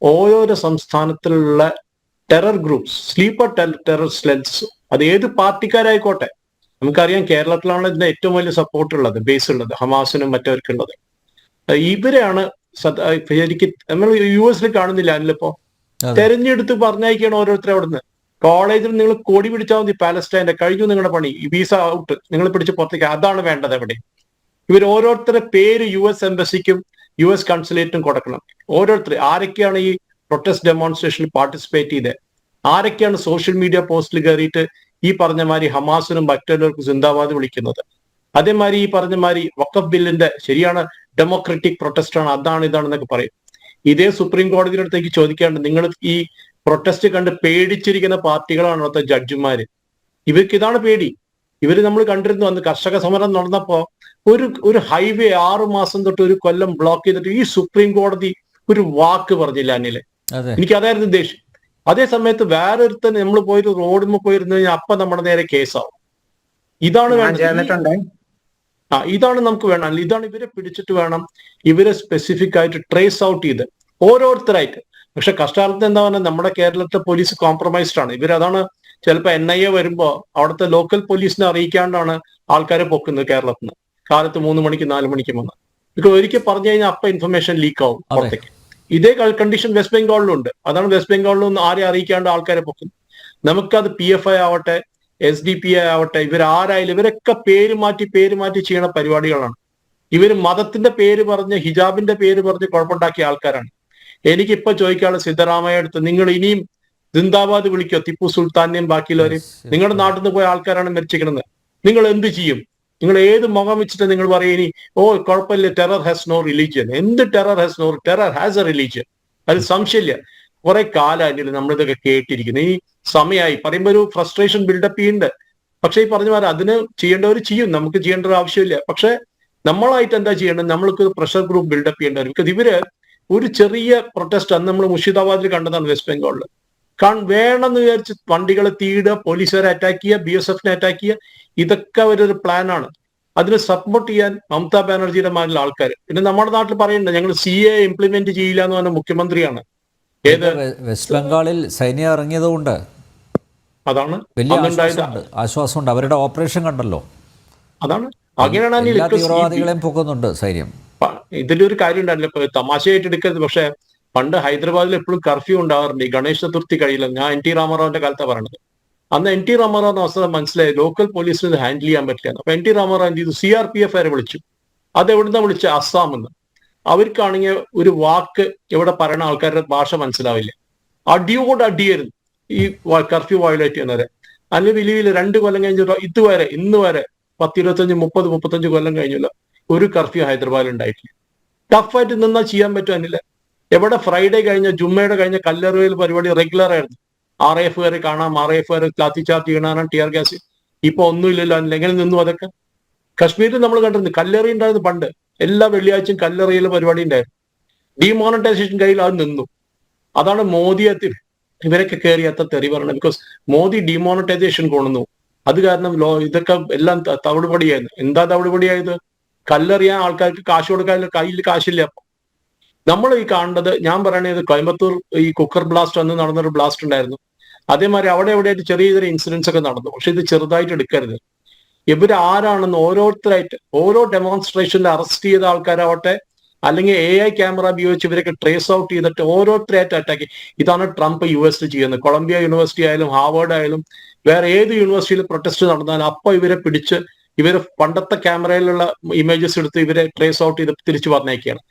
ഓരോരോ സംസ്ഥാനത്തിലുള്ള ടെറർ ഗ്രൂപ്പ്സ് സ്ലീപ്പർ ടെറർ സ്ലെൻസ് അത് ഏത് പാർട്ടിക്കാരായിക്കോട്ടെ നമുക്കറിയാം കേരളത്തിലാണ് ഇതിന് ഏറ്റവും വലിയ സപ്പോർട്ട് ഉള്ളത് ബേസ് ഉള്ളത് ഹമാസിനും മറ്റവർക്കുള്ളത് ഇവരെയാണ് സദ- ശരിക്കും നമ്മൾ യു എസിൽ കാണുന്നില്ല അതിലിപ്പോ അതെ. തെരഞ്ഞെടുത്ത് പറഞ്ഞയക്കാണ് ഓരോരുത്തരും അവിടുന്ന് കോളേജിൽ നിങ്ങൾ കൊടി പിടിച്ചാൽ മതി പാലസ്റ്റൈന്റെ കഴിഞ്ഞു നിങ്ങളുടെ പണി. വിസ ഔട്ട് നിങ്ങൾ പിടിച്ച് പുറത്തേക്ക്. അതാണ് വേണ്ടത് എവിടെ ഇവർ ഓരോരുത്തരുടെ പേര് യു എസ് എംബസിക്കും യു എസ് കൺസുലേറ്റിനും കൊടുക്കണം. ഓരോരുത്തർ ആരൊക്കെയാണ് ഈ പ്രൊട്ടസ്റ്റ് ഡെമോൺസ്ട്രേഷനിൽ പാർട്ടിസിപ്പേറ്റ് ചെയ്തത് ആരൊക്കെയാണ് സോഷ്യൽ മീഡിയ പോസ്റ്റിൽ കയറിയിട്ട് ഈ പറഞ്ഞ മാതിരി ഹമാസിനും മറ്റുള്ളവർക്കും സിന്ദാബാദ് വിളിക്കുന്നത്? അതേമാതിരി ഈ പറഞ്ഞ മാതിരി വക്കഫ് ബില്ലിന്റെ ശരിയാണ് ഡെമോക്രറ്റിക് പ്രൊട്ടസ്റ്റ് ആണ്. അതാണ് ഇതാണെന്നൊക്കെ പറയും. ഇതേ സുപ്രീം കോടതിയുടെ അടുത്തേക്ക് ചോദിക്കാണ്ട് നിങ്ങൾ ഈ പ്രൊട്ടസ്റ്റ് കണ്ട് പേടിച്ചിരിക്കുന്ന പാർട്ടികളാണ് അവിടുത്തെ ജഡ്ജിമാര് ഇവർക്ക് ഇതാണ് പേടി. ഇവർ നമ്മൾ കണ്ടിരുന്നു അന്ന് കർഷക സമരം നടന്നപ്പോ ഒരു ഒരു ഹൈവേ ആറു മാസം തൊട്ട് ഒരു കൊല്ലം ബ്ലോക്ക് ചെയ്തിട്ട് ഈ സുപ്രീം കോടതി ഒരു വാക്ക് പറഞ്ഞില്ല അനിൽ എനിക്ക് അതായിരുന്നു ദേഷ്യം. അതേ സമയത്ത് വേറൊരുത്തൻ നമ്മൾ പോയിട്ട് റോഡിൽ പോയിരുന്നു കഴിഞ്ഞാൽ അപ്പൊ നമ്മുടെ നേരെ കേസാവും. ഇതാണ് വേണ്ടത്. ആ ഇതാണ് നമുക്ക് വേണം. ഇതാണ് ഇവരെ പിടിച്ചിട്ട് വേണം ഇവരെ സ്പെസിഫിക് ആയിട്ട് ട്രേസ് ഔട്ട് ചെയ്ത് ഓരോരുത്തരായിട്ട് പക്ഷെ കഷ്ടകാലത്ത് എന്താ പറഞ്ഞാൽ നമ്മുടെ കേരളത്തെ പോലീസ് കോംപ്രമൈസ്ഡ് ആണ്. ഇവരതാണ് ചിലപ്പോൾ എൻ ഐ എ വരുമ്പോ അവിടുത്തെ ലോക്കൽ പോലീസിനെ അറിയിക്കാണ്ടാണ് ആൾക്കാരെ പൊക്കുന്നത് കേരളത്തിൽ നിന്ന് കാലത്ത് മൂന്ന് മണിക്ക് നാല് മണിക്ക് വന്ന്. ഇപ്പൊ ഒരിക്കൽ പറഞ്ഞു കഴിഞ്ഞാൽ അപ്പൊ ഇൻഫർമേഷൻ ലീക്ക് ആവും. പുറത്തേക്ക്. ഇതേ കണ്ടീഷൻ വെസ്റ്റ് ബംഗാളിലും ഉണ്ട്. അതാണ് വെസ്റ്റ് ബംഗാളിൽ ബംഗാളിലും ആരെ അറിയിക്കാണ്ട് ആൾക്കാരെ പൊക്കുന്നത്. നമുക്കത് പി എഫ് ഐ ആവട്ടെ എസ് ഡി പി ഐ ആവട്ടെ ഇവർ ആരായാലും ഇവരൊക്കെ പേര് മാറ്റി പേര് മാറ്റി ചെയ്യണ പരിപാടികളാണ്. ഇവർ മതത്തിന്റെ പേര് പറഞ്ഞ് ഹിജാബിന്റെ പേര് പറഞ്ഞ് കുഴപ്പമുണ്ടാക്കിയ ആൾക്കാരാണ്. എനിക്കിപ്പോ ചോദിക്കാനുള്ള സിദ്ധരാമയ്യ അടുത്ത് നിങ്ങൾ ഇനിയും സിന്ദാബാദ് വിളിക്കോ? ടിപ്പു സുൽത്താനെയും ബാക്കിയുള്ളവരെയും. നിങ്ങളുടെ നാട്ടിൽ നിന്ന് പോയ ആൾക്കാരാണ് മരിച്ചിരിക്കുന്നത്. നിങ്ങൾ എന്ത് ചെയ്യും? നിങ്ങൾ ഏത് മുഖം വെച്ചിട്ട് നിങ്ങൾ പറയും ഇനി ഓ കുഴപ്പമില്ല ടെറർ ഹാസ് നോ റിലീജിയൻ എന്ത് terror has no terror has a religion അത് സംശയമില്ല. കുറെ കാലമായിട്ടില്ല നമ്മളിതൊക്കെ കേട്ടിരിക്കുന്നു ഈ സമയമായി പറയുമ്പോൾ ഒരു ഫ്രസ്ട്രേഷൻ ബിൽഡപ്പ് ചെയ്യുന്നുണ്ട് പക്ഷേ ഈ പറഞ്ഞു പോലെ അതിന് ചെയ്യേണ്ടവർ ചെയ്യും. നമുക്ക് ചെയ്യേണ്ട ഒരു ആവശ്യമില്ല. പക്ഷെ നമ്മളായിട്ട് എന്താ ചെയ്യേണ്ടത്? നമ്മൾക്ക് പ്രഷർ ഗ്രൂപ്പ് ബിൽഡപ്പ് ചെയ്യേണ്ടവർ. ബിക്കോസ് ഇവർ ഒരു ചെറിയ പ്രൊട്ടസ്റ്റ് അന്ന് നമ്മൾ മുർഷിദാബാദിൽ കണ്ടതാണ് വെസ്റ്റ് ബംഗാളിൽ കാരണം വേണമെന്ന് വിചാരിച്ച് വണ്ടികളെ തീയിടുക പോലീസുകാരെ അറ്റാക്ക് ചെയ്യുക ബി എസ് എഫിനെ അറ്റാക്ക് ചെയ്യുക ഇതൊക്കെ അവരൊരു പ്ലാനാണ് അതിന് സപ്പോർട്ട് ചെയ്യാൻ മമതാ ബാനർജിയുടെ മാനിൽ ആൾക്കാർ പിന്നെ നമ്മുടെ നാട്ടിൽ പറയുന്നുണ്ട് ഞങ്ങൾ സി എ ഇംപ്ലിമെന്റ് ചെയ്യില്ല എന്ന് പറഞ്ഞ മുഖ്യമന്ത്രിയാണ്. ഏത്? വെസ്റ്റ് ബംഗാളിൽ സൈന്യം ഇറങ്ങിയതുകൊണ്ട് അതാണ്. ആശ്വാസമുണ്ട്. അവരുടെ ഓപ്പറേഷൻ കണ്ടല്ലോ. അതാണ്. അങ്ങനെയാണ് തീവ്രവാദികളെയും പൊക്കുന്നുണ്ട് സൈന്യം. ഇതിലൊരു കാര്യം ഉണ്ടായില്ല ഇപ്പൊ തമാശയായിട്ട് എടുക്കരുത്. പക്ഷെ പണ്ട് ഹൈദരാബാദിൽ എപ്പോഴും കർഫ്യൂ ഉണ്ടാവാറുണ്ട്. ഈ ഗണേശ ചതുർത്ഥി കഴിയില്ല. ഞാൻ എൻ ടി രാമാറാവിന്റെ കാലത്താണ് പറയണത്. അന്ന് എൻ ടി രാമാറാവിന്റെ അവസ്ഥ മനസ്സിലായി. ലോക്കൽ പോലീസിന് ഇത് ഹാൻഡിൽ ചെയ്യാൻ പറ്റില്ല അപ്പൊ എൻ ടി രാമാറാവ് എന്ത് ചെയ്തു? സി ആർ പി എഫ് വരെ വിളിച്ചു. അത് എവിടുന്ന വിളിച്ച? അസ്സാം എന്ന് അവർക്കാണെങ്കിൽ ഒരു വാക്ക് ഇവിടെ പറയുന്ന ആൾക്കാരുടെ ഭാഷ മനസ്സിലാവില്ല. അടിയോട് അടിയായിരുന്നു ഈ കർഫ്യൂ വയലേറ്റ് ചെയ്യുന്നവരെ. വലിയ വലിയ രണ്ട് കൊല്ലം കഴിഞ്ഞിട്ടോ ഇതുവരെ ഇന്ന് വരെ പത്തിരുപത്തഞ്ച് മുപ്പത് മുപ്പത്തഞ്ച് കൊല്ലം കഴിഞ്ഞില്ല. ഒരു കർഫ്യൂ ഹൈദരാബാദിൽ ഉണ്ടായിട്ടില്ല. ടഫായിട്ട് നിന്നാൽ ചെയ്യാൻ പറ്റുന്നില്ല എവിടെ ഫ്രൈഡേ കഴിഞ്ഞ ജുമ്മയുടെ കഴിഞ്ഞ കല്ലറുകയിൽ പരിപാടി റെഗുലർ ആയിരുന്നു. ആർ എഫ് കാരെ കാണാം ആർ എഫ് കാരെ ലാത്തി ചാർജ് ചെയ്യണം ടിയർ ഗ്യാസ് ഇപ്പൊ ഒന്നുമില്ലല്ലോ എങ്ങനെ നിന്നു അതൊക്കെ? കശ്മീരിൽ നമ്മൾ കണ്ടിരുന്നു കല്ലറി ഉണ്ടായിരുന്നു പണ്ട്. എല്ലാ വെള്ളിയാഴ്ചയും കല്ലറിയിൽ പരിപാടി ഉണ്ടായിരുന്നു. ഡിമോണിറ്റൈസേഷൻ കയ്യിൽ അത് നിന്നു. അതാണ് മോദി ഇവരൊക്കെ കയറി അത്ര തെറി പറഞ്ഞത്. ബിക്കോസ് മോദി ഡിമോണിറ്റൈസേഷൻ കൊണ്ടുവന്നു. അത് കാരണം ലോ ഇതൊക്കെ എല്ലാം തവിടുപടിയായിരുന്നു. എന്താ തവിടുപടിയായത്? കല്ലെറിയാൻ ആൾക്കാർക്ക് കാശ് കൊടുക്കാൻ കയ്യിൽ കാശില്ല. നമ്മൾ ഈ കാണുന്നത് ഞാൻ പറയണത് കോയമ്പത്തൂർ ഈ കുക്കർ ബ്ലാസ്റ്റ് അന്ന് നടന്നൊരു ബ്ലാസ്റ്റ് ഉണ്ടായിരുന്നു. അതേമാതിരി അവിടെ എവിടെയായിട്ട് ചെറിയ ചെറിയ ഇൻസിഡൻസ് ഒക്കെ നടന്നു. പക്ഷെ ഇത് ചെറുതായിട്ട് എടുക്കരുത്. ഇവർ ആരാണെന്ന് ഓരോരുത്തരായിട്ട് ഓരോ ഡെമോൺസ്ട്രേഷനിൽ അറസ്റ്റ് ചെയ്ത ആൾക്കാരാവട്ടെ അല്ലെങ്കിൽ എ ഐ ക്യാമറ ഉപയോഗിച്ച് ഇവരൊക്കെ ട്രേസ് ഔട്ട് ചെയ്തിട്ട് ഓരോരുത്തരായിട്ട് അറ്റാക്ക് ഇതാണ് ട്രംപ് യു എസ് ചെയ്യുന്നത്. കൊളംബിയ യൂണിവേഴ്സിറ്റി ആയാലും ഹാർവേഡ് ആയാലും വേറെ ഏത് യൂണിവേഴ്സിറ്റിയിൽ പ്രൊട്ടസ്റ്റ് നടന്നാലും അപ്പൊ ഇവരെ പിടിച്ച് ഇവർ പണ്ടത്തെ ക്യാമറയിലുള്ള ഇമേജസ് എടുത്ത് ഇവരെ ട്രേസ് ഔട്ട് ചെയ്ത് തിരിച്ചു പറഞ്ഞേക്കുകയാണ്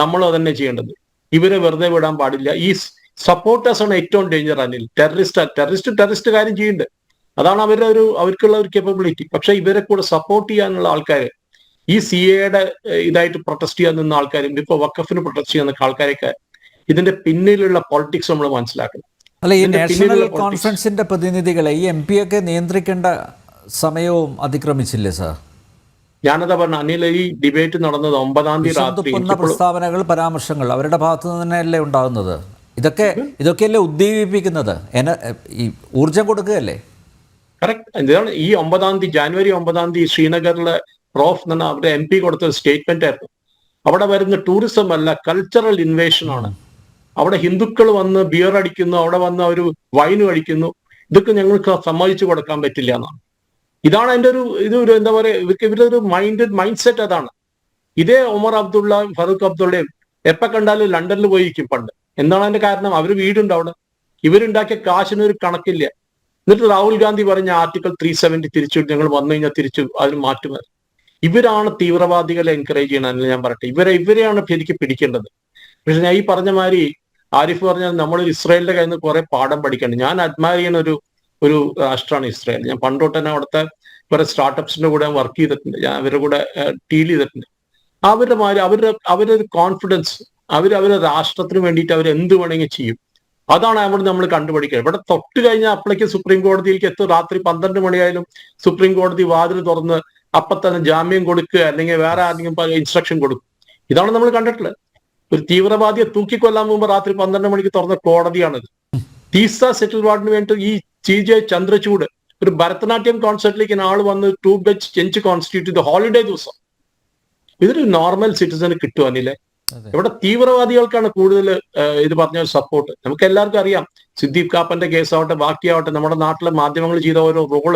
നമ്മൾ അതന്നെ ചെയ്യേണ്ടത്. ഇവരെ വെറുതെ വിടാൻ പാടില്ല. ഈ സപ്പോർട്ടേഴ്സ് ആണ് ഏറ്റവും danger Anil. Terrorist terrorist terrorist കാര്യം ചെയ്യുന്നുണ്ട്. അതാണ് അവരുടെ ഒരു അവർക്കുള്ള ഒരു കേപ്പബിലിറ്റി പക്ഷെ ഇവരെ കൂടെ സപ്പോർട്ട് ചെയ്യാനുള്ള ആൾക്കാർ ഈ സി എയുടെ ഇതായിട്ട് പ്രൊട്ടസ്റ്റ് ചെയ്യാൻ നിന്ന ആൾക്കാരും ഇപ്പൊ വക്കഫിന് പ്രൊട്ടസ്റ്റ് ചെയ്യാൻ നിൽക്കുന്ന ആൾക്കാരൊക്കെ ഇതിന്റെ പിന്നിലുള്ള പൊളിറ്റിക്സ് നമ്മൾ മനസ്സിലാക്കണം. അല്ല ഈ നാഷണൽ കോൺഫറൻസിന്റെ പ്രതിനിധികളെ ഈ എം പി ഒക്കെ നിയന്ത്രിക്കേണ്ട സമയവും അതിക്രമിച്ചില്ലേ സാർ? ഞാനതാ പറഞ്ഞ അനിൽ ഈ ഡിബേറ്റ് നടന്നത് ഒമ്പതാം തീയതി രാത്രി. പ്രസ്താവനകൾ പരാമർശങ്ങൾ അവരുടെ ഭാഗത്തു നിന്ന് തന്നെയല്ലേ ഉണ്ടാകുന്നത്? ഇതൊക്കെ ഇതൊക്കെയല്ലേ ഉദ്ദീപിപ്പിക്കുന്നത്? എന ഈ ഊർജം കൊടുക്കുകയല്ലേ? കറക്റ്റ് ഈ ഒമ്പതാം തീയതി ജാനുവരി ഒമ്പതാം തീയതി ശ്രീനഗറിലെ പ്രോഫ് എന്ന് പറഞ്ഞാൽ അവരുടെ എം പി കൊടുത്ത സ്റ്റേറ്റ്മെന്റ് ആയിരുന്നു. അവിടെ വരുന്ന ടൂറിസം അല്ല കൾച്ചറൽ ഇൻവേഷൻ ആണ്. അവിടെ ഹിന്ദുക്കൾ വന്ന് ബിയർ അടിക്കുന്നു അവിടെ വന്ന് അവർ വൈൻ കഴിക്കുന്നു. ഇതൊക്കെ ഞങ്ങൾക്ക് സമ്മതിച്ചു കൊടുക്കാൻ പറ്റില്ല എന്നാണ്. ഇതാണ് എന്റെ ഒരു ഇത് ഒരു എന്താ പറയുക ഇവർക്ക് ഇവരുടെ ഒരു മൈൻഡ് മൈൻഡ് സെറ്റ് അതാണ്. ഇതേ ഉമർ അബ്ദുള്ള ഫറൂഖ് അബ്ദുള്ളയും എപ്പ കണ്ടാലും ലണ്ടനിൽ പോയിരിക്കും പണ്ട്. എന്താണ് അതിന്റെ കാരണം? അവർ വീടുണ്ട് അവിടെ. ഇവരുണ്ടാക്കിയ കാശിനൊരു കണക്കില്ല. എന്നിട്ട് രാഹുൽ ഗാന്ധി പറഞ്ഞ ആർട്ടിക്കിൾ ത്രീ സെവന്റി തിരിച്ചു ഞങ്ങൾ വന്നു കഴിഞ്ഞാൽ തിരിച്ചു അതിന് മാറ്റുന്നത് ഇവരാണ് തീവ്രവാദികളെ എൻകറേജ് ചെയ്യണമെന്ന് ഞാൻ പറയട്ടെ. ഇവരെ ഇവരെയാണ് ശരിക്കും പിടിക്കേണ്ടത്. പക്ഷെ ഞാൻ ഈ പറഞ്ഞ മാതിരി ആരിഫ് പറഞ്ഞാൽ നമ്മൾ ഇസ്രായേലിന്റെ കയ്യിൽ നിന്ന് കുറെ പാഠം പഠിക്കണം ഞാൻ അഡ്മയർ ചെയ്യുന്ന ഒരു ഒരു രാഷ്ട്രമാണ് ഇസ്രായേൽ. ഞാൻ പണ്ടോട്ട് തന്നെ അവിടുത്തെ കുറെ സ്റ്റാർട്ടപ്സിന്റെ കൂടെ വർക്ക് ചെയ്തിട്ടുണ്ട്. ഞാൻ അവരുടെ കൂടെ ഡീൽ ചെയ്തിട്ടുണ്ട്. അവരുടെ മാതിരി അവരുടെ അവരുടെ ഒരു കോൺഫിഡൻസ് അവർ അവരുടെ രാഷ്ട്രത്തിന് വേണ്ടിയിട്ട് അവർ എന്ത് വേണമെങ്കിൽ ചെയ്യും. അതാണ് അവിടെ നമ്മൾ കണ്ടുപിടിക്കുക ഇവിടെ തൊട്ട് കഴിഞ്ഞാൽ അപ്പോഴേക്ക് സുപ്രീം കോടതിയിലേക്ക് എത്തും. രാത്രി പന്ത്രണ്ട് മണിയായാലും സുപ്രീം കോടതി വാതിൽ തുറന്ന് അപ്പൊ തന്നെ ജാമ്യം കൊടുക്കുക അല്ലെങ്കിൽ വേറെ ആരെങ്കിലും ഇൻസ്ട്രക്ഷൻ കൊടുക്കും. ഇതാണ് നമ്മൾ കണ്ടിട്ടുള്ളത്. ഒരു തീവ്രവാദിയെ തൂക്കിക്കൊല്ലാൻ മുമ്പ് രാത്രി പന്ത്രണ്ട് മണിക്ക് തുറന്ന കോടതിയാണിത്. തീസ സെറ്റിൽ വാർഡിന് വേണ്ടി ഈ സി ജെ ചന്ദ്രചൂഡ് ഒരു ഭരതനാട്യം കോൺസെർട്ടിലേക്ക് ആൾ വന്ന് ടു ബെച്ച് ചെഞ്ച് കോൺസ്റ്റിറ്റ്യൂട്ട് ഇത് ഹോളിഡേ ദിവസം. ഇതൊരു നോർമൽ സിറ്റിസന് കിട്ടുവാനില്ലേ. ഇവിടെ തീവ്രവാദികൾക്കാണ് കൂടുതൽ ഇത് പറഞ്ഞ സപ്പോർട്ട് നമുക്ക് എല്ലാവർക്കും അറിയാം. സിദ്ദീഖ് കാപ്പന്റെ കേസാവട്ടെ ബാക്കിയാവട്ടെ നമ്മുടെ നാട്ടിലെ മാധ്യമങ്ങൾ ചെയ്ത ഓരോ റോൾ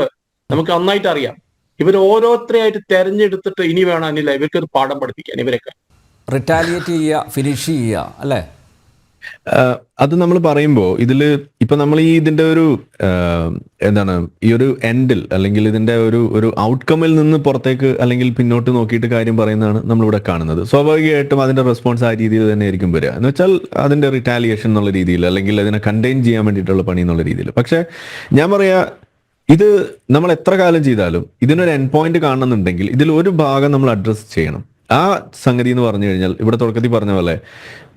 നമുക്ക് നന്നായിട്ട് അറിയാം. ഇവർ ഓരോരുത്തരെയായിട്ട് തെരഞ്ഞെടുത്തിട്ട് ഇനി വേണം അനില ഇവർക്ക് പാഠം പഠിപ്പിക്കാൻ ഇവരൊക്കെ. റിറ്റാലിയേറ്റ് ചെയ്യുക ഫിനിഷ് ചെയ്യുക അല്ലേ? അത് നമ്മൾ പറയുമ്പോൾ ഇതിൽ ഇപ്പൊ നമ്മൾ ഈ ഇതിന്റെ ഒരു എന്താണ് ഈ ഒരു എൻഡിൽ അല്ലെങ്കിൽ ഇതിന്റെ ഒരു ഒരു ഔട്ട്കമ്മിൽ നിന്ന് പുറത്തേക്ക് അല്ലെങ്കിൽ പിന്നോട്ട് നോക്കിയിട്ട് കാര്യം പറയുന്നതാണ് നമ്മളിവിടെ കാണുന്നത്. സ്വാഭാവികമായിട്ടും അതിന്റെ റെസ്പോൺസ് ആ രീതിയിൽ തന്നെ ആയിരിക്കും വരിക. എന്ന് വെച്ചാൽ അതിന്റെ റിറ്റാലിയേഷൻ എന്നുള്ള രീതിയിൽ അല്ലെങ്കിൽ അതിനെ കണ്ടെയ്ൻ ചെയ്യാൻ വേണ്ടിയിട്ടുള്ള പണി എന്നുള്ള രീതിയിൽ. പക്ഷെ ഞാൻ പറയാ ഇത് നമ്മൾ എത്ര കാലം ചെയ്താലും ഇതിനൊരു എൻ പോയിന്റ് കാണുന്നുണ്ടെങ്കിൽ ഇതിൽ ഒരു ഭാഗം നമ്മൾ അഡ്രസ്സ് ചെയ്യണം. ആ സംഗതി എന്ന് പറഞ്ഞു കഴിഞ്ഞാൽ ഇവിടെ തുടക്കത്തിൽ പറഞ്ഞ പോലെ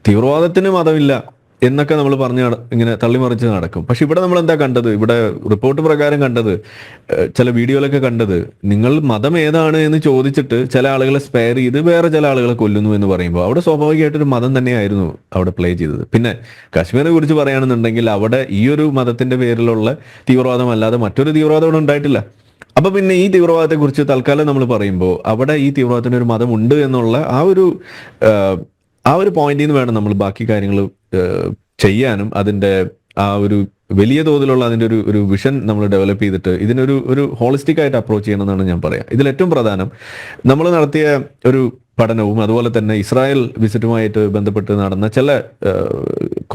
തീവ്രവാദത്തിന് മതമില്ല എന്നൊക്കെ നമ്മൾ പറഞ്ഞ് ഇങ്ങനെ തള്ളിമറിച്ച് നടക്കും. പക്ഷെ ഇവിടെ നമ്മൾ എന്താ കണ്ടത്? ഇവിടെ റിപ്പോർട്ട് പ്രകാരം കണ്ടത് ചില വീഡിയോയിലൊക്കെ കണ്ടത്. നിങ്ങൾ മതം ഏതാണ് എന്ന് ചോദിച്ചിട്ട് ചില ആളുകളെ സ്പെയർ ചെയ്ത് വേറെ ചില ആളുകളെ കൊല്ലുന്നു എന്ന് പറയുമ്പോൾ അവിടെ സ്വാഭാവികമായിട്ടൊരു മതം തന്നെയായിരുന്നു അവിടെ പ്ലേ ചെയ്തത്. പിന്നെ കാശ്മീരെ കുറിച്ച് പറയുകയാണെന്നുണ്ടെങ്കിൽ അവിടെ ഈ ഒരു മതത്തിന്റെ പേരിലുള്ള തീവ്രവാദം അല്ലാതെ മറ്റൊരു തീവ്രവാദം അവിടെ ഉണ്ടായിട്ടില്ല. അപ്പൊ പിന്നെ ഈ തീവ്രവാദത്തെ കുറിച്ച് തൽക്കാലം നമ്മൾ പറയുമ്പോൾ അവിടെ ഈ തീവ്രവാദത്തിന് ഒരു മതം ഉണ്ട് എന്നുള്ള ആ ഒരു ആ ഒരു പോയിന്റിൽ നിന്ന് വേണം നമ്മൾ ബാക്കി കാര്യങ്ങൾ ചെയ്യാനും. അതിന്റെ ആ ഒരു വലിയ തോതിലുള്ള അതിന്റെ ഒരു ഒരു വിഷൻ നമ്മൾ ഡെവലപ്പ് ചെയ്തിട്ട് ഇതിനൊരു ഒരു ഹോളിസ്റ്റിക് ആയിട്ട് അപ്രോച്ച് ചെയ്യണമെന്നാണ് ഞാൻ പറയാം. ഇതിൽ ഏറ്റവും പ്രധാനം നമ്മൾ നടത്തിയ ഒരു പഠനവും അതുപോലെ തന്നെ ഇസ്രായേൽ വിസിറ്റുമായിട്ട് ബന്ധപ്പെട്ട് നടന്ന ചില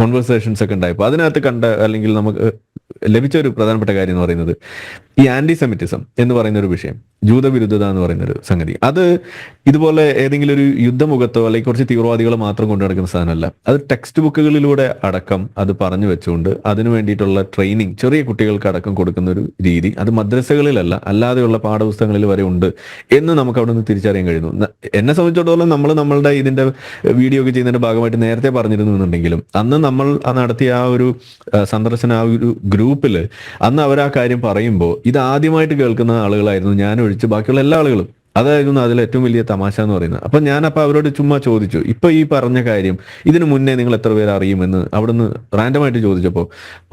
കോൺവെർസേഷൻസ് ഒക്കെ ഉണ്ടായപ്പോൾ അതിനകത്ത് കണ്ട അല്ലെങ്കിൽ നമുക്ക് ലഭിച്ച ഒരു പ്രധാനപ്പെട്ട കാര്യം എന്ന് പറയുന്നത് ഈ ആന്റിസെമിറ്റിസം എന്ന് പറയുന്ന ഒരു വിഷയം ജൂതവിരുദ്ധത എന്ന് പറയുന്ന ഒരു സംഗതി. അത് ഇതുപോലെ ഏതെങ്കിലും ഒരു യുദ്ധമുഖത്തോ അല്ലെങ്കിൽ കുറച്ച് തീവ്രവാദികൾ മാത്രം കൊണ്ടു നടക്കുന്ന സാധനമല്ല. അത് ടെക്സ്റ്റ് ബുക്കുകളിലൂടെ അടക്കം അത് പറഞ്ഞു വെച്ചുകൊണ്ട് അതിനു വേണ്ടിയിട്ടുള്ള ട്രെയിനിങ് ചെറിയ കുട്ടികൾക്ക് അടക്കം കൊടുക്കുന്ന ഒരു രീതി. അത് മദ്രസകളിലല്ല അല്ലാതെയുള്ള പാഠപുസ്തകങ്ങളിൽ വരെ ഉണ്ട് എന്ന് നമുക്ക് അവിടെ നിന്ന് തിരിച്ചറിയാൻ കഴിയുന്നു. എന്നെ സംബന്ധിച്ചിടത്തോളം നമ്മൾ നമ്മളുടെ ഇതിന്റെ വീഡിയോ ഒക്കെ ചെയ്യുന്നതിന്റെ ഭാഗമായിട്ട് നേരത്തെ പറഞ്ഞിരുന്നു എന്നുണ്ടെങ്കിലും അന്ന് നമ്മൾ നടത്തിയ ആ ഒരു സന്ദർശന ആ ഒരു ഗ്രൂപ്പിൽ അന്ന് അവർ ആ കാര്യം പറയുമ്പോൾ ഇത് ആദ്യമായിട്ട് കേൾക്കുന്ന ആളുകളായിരുന്നു ഞാൻ ഒഴിച്ച് ബാക്കിയുള്ള എല്ലാ ആളുകളും. അതായിരുന്നു അതിൽ ഏറ്റവും വലിയ തമാശ എന്ന് പറയുന്നത്. അപ്പൊ ഞാൻ അപ്പൊ അവരോട് ചുമ്മാ ചോദിച്ചു ഇപ്പൊ ഈ പറഞ്ഞ കാര്യം ഇതിനു മുന്നേ നിങ്ങൾ എത്ര പേര് അറിയുമെന്ന്? അവിടുന്ന് റാൻഡമായിട്ട് ചോദിച്ചപ്പോൾ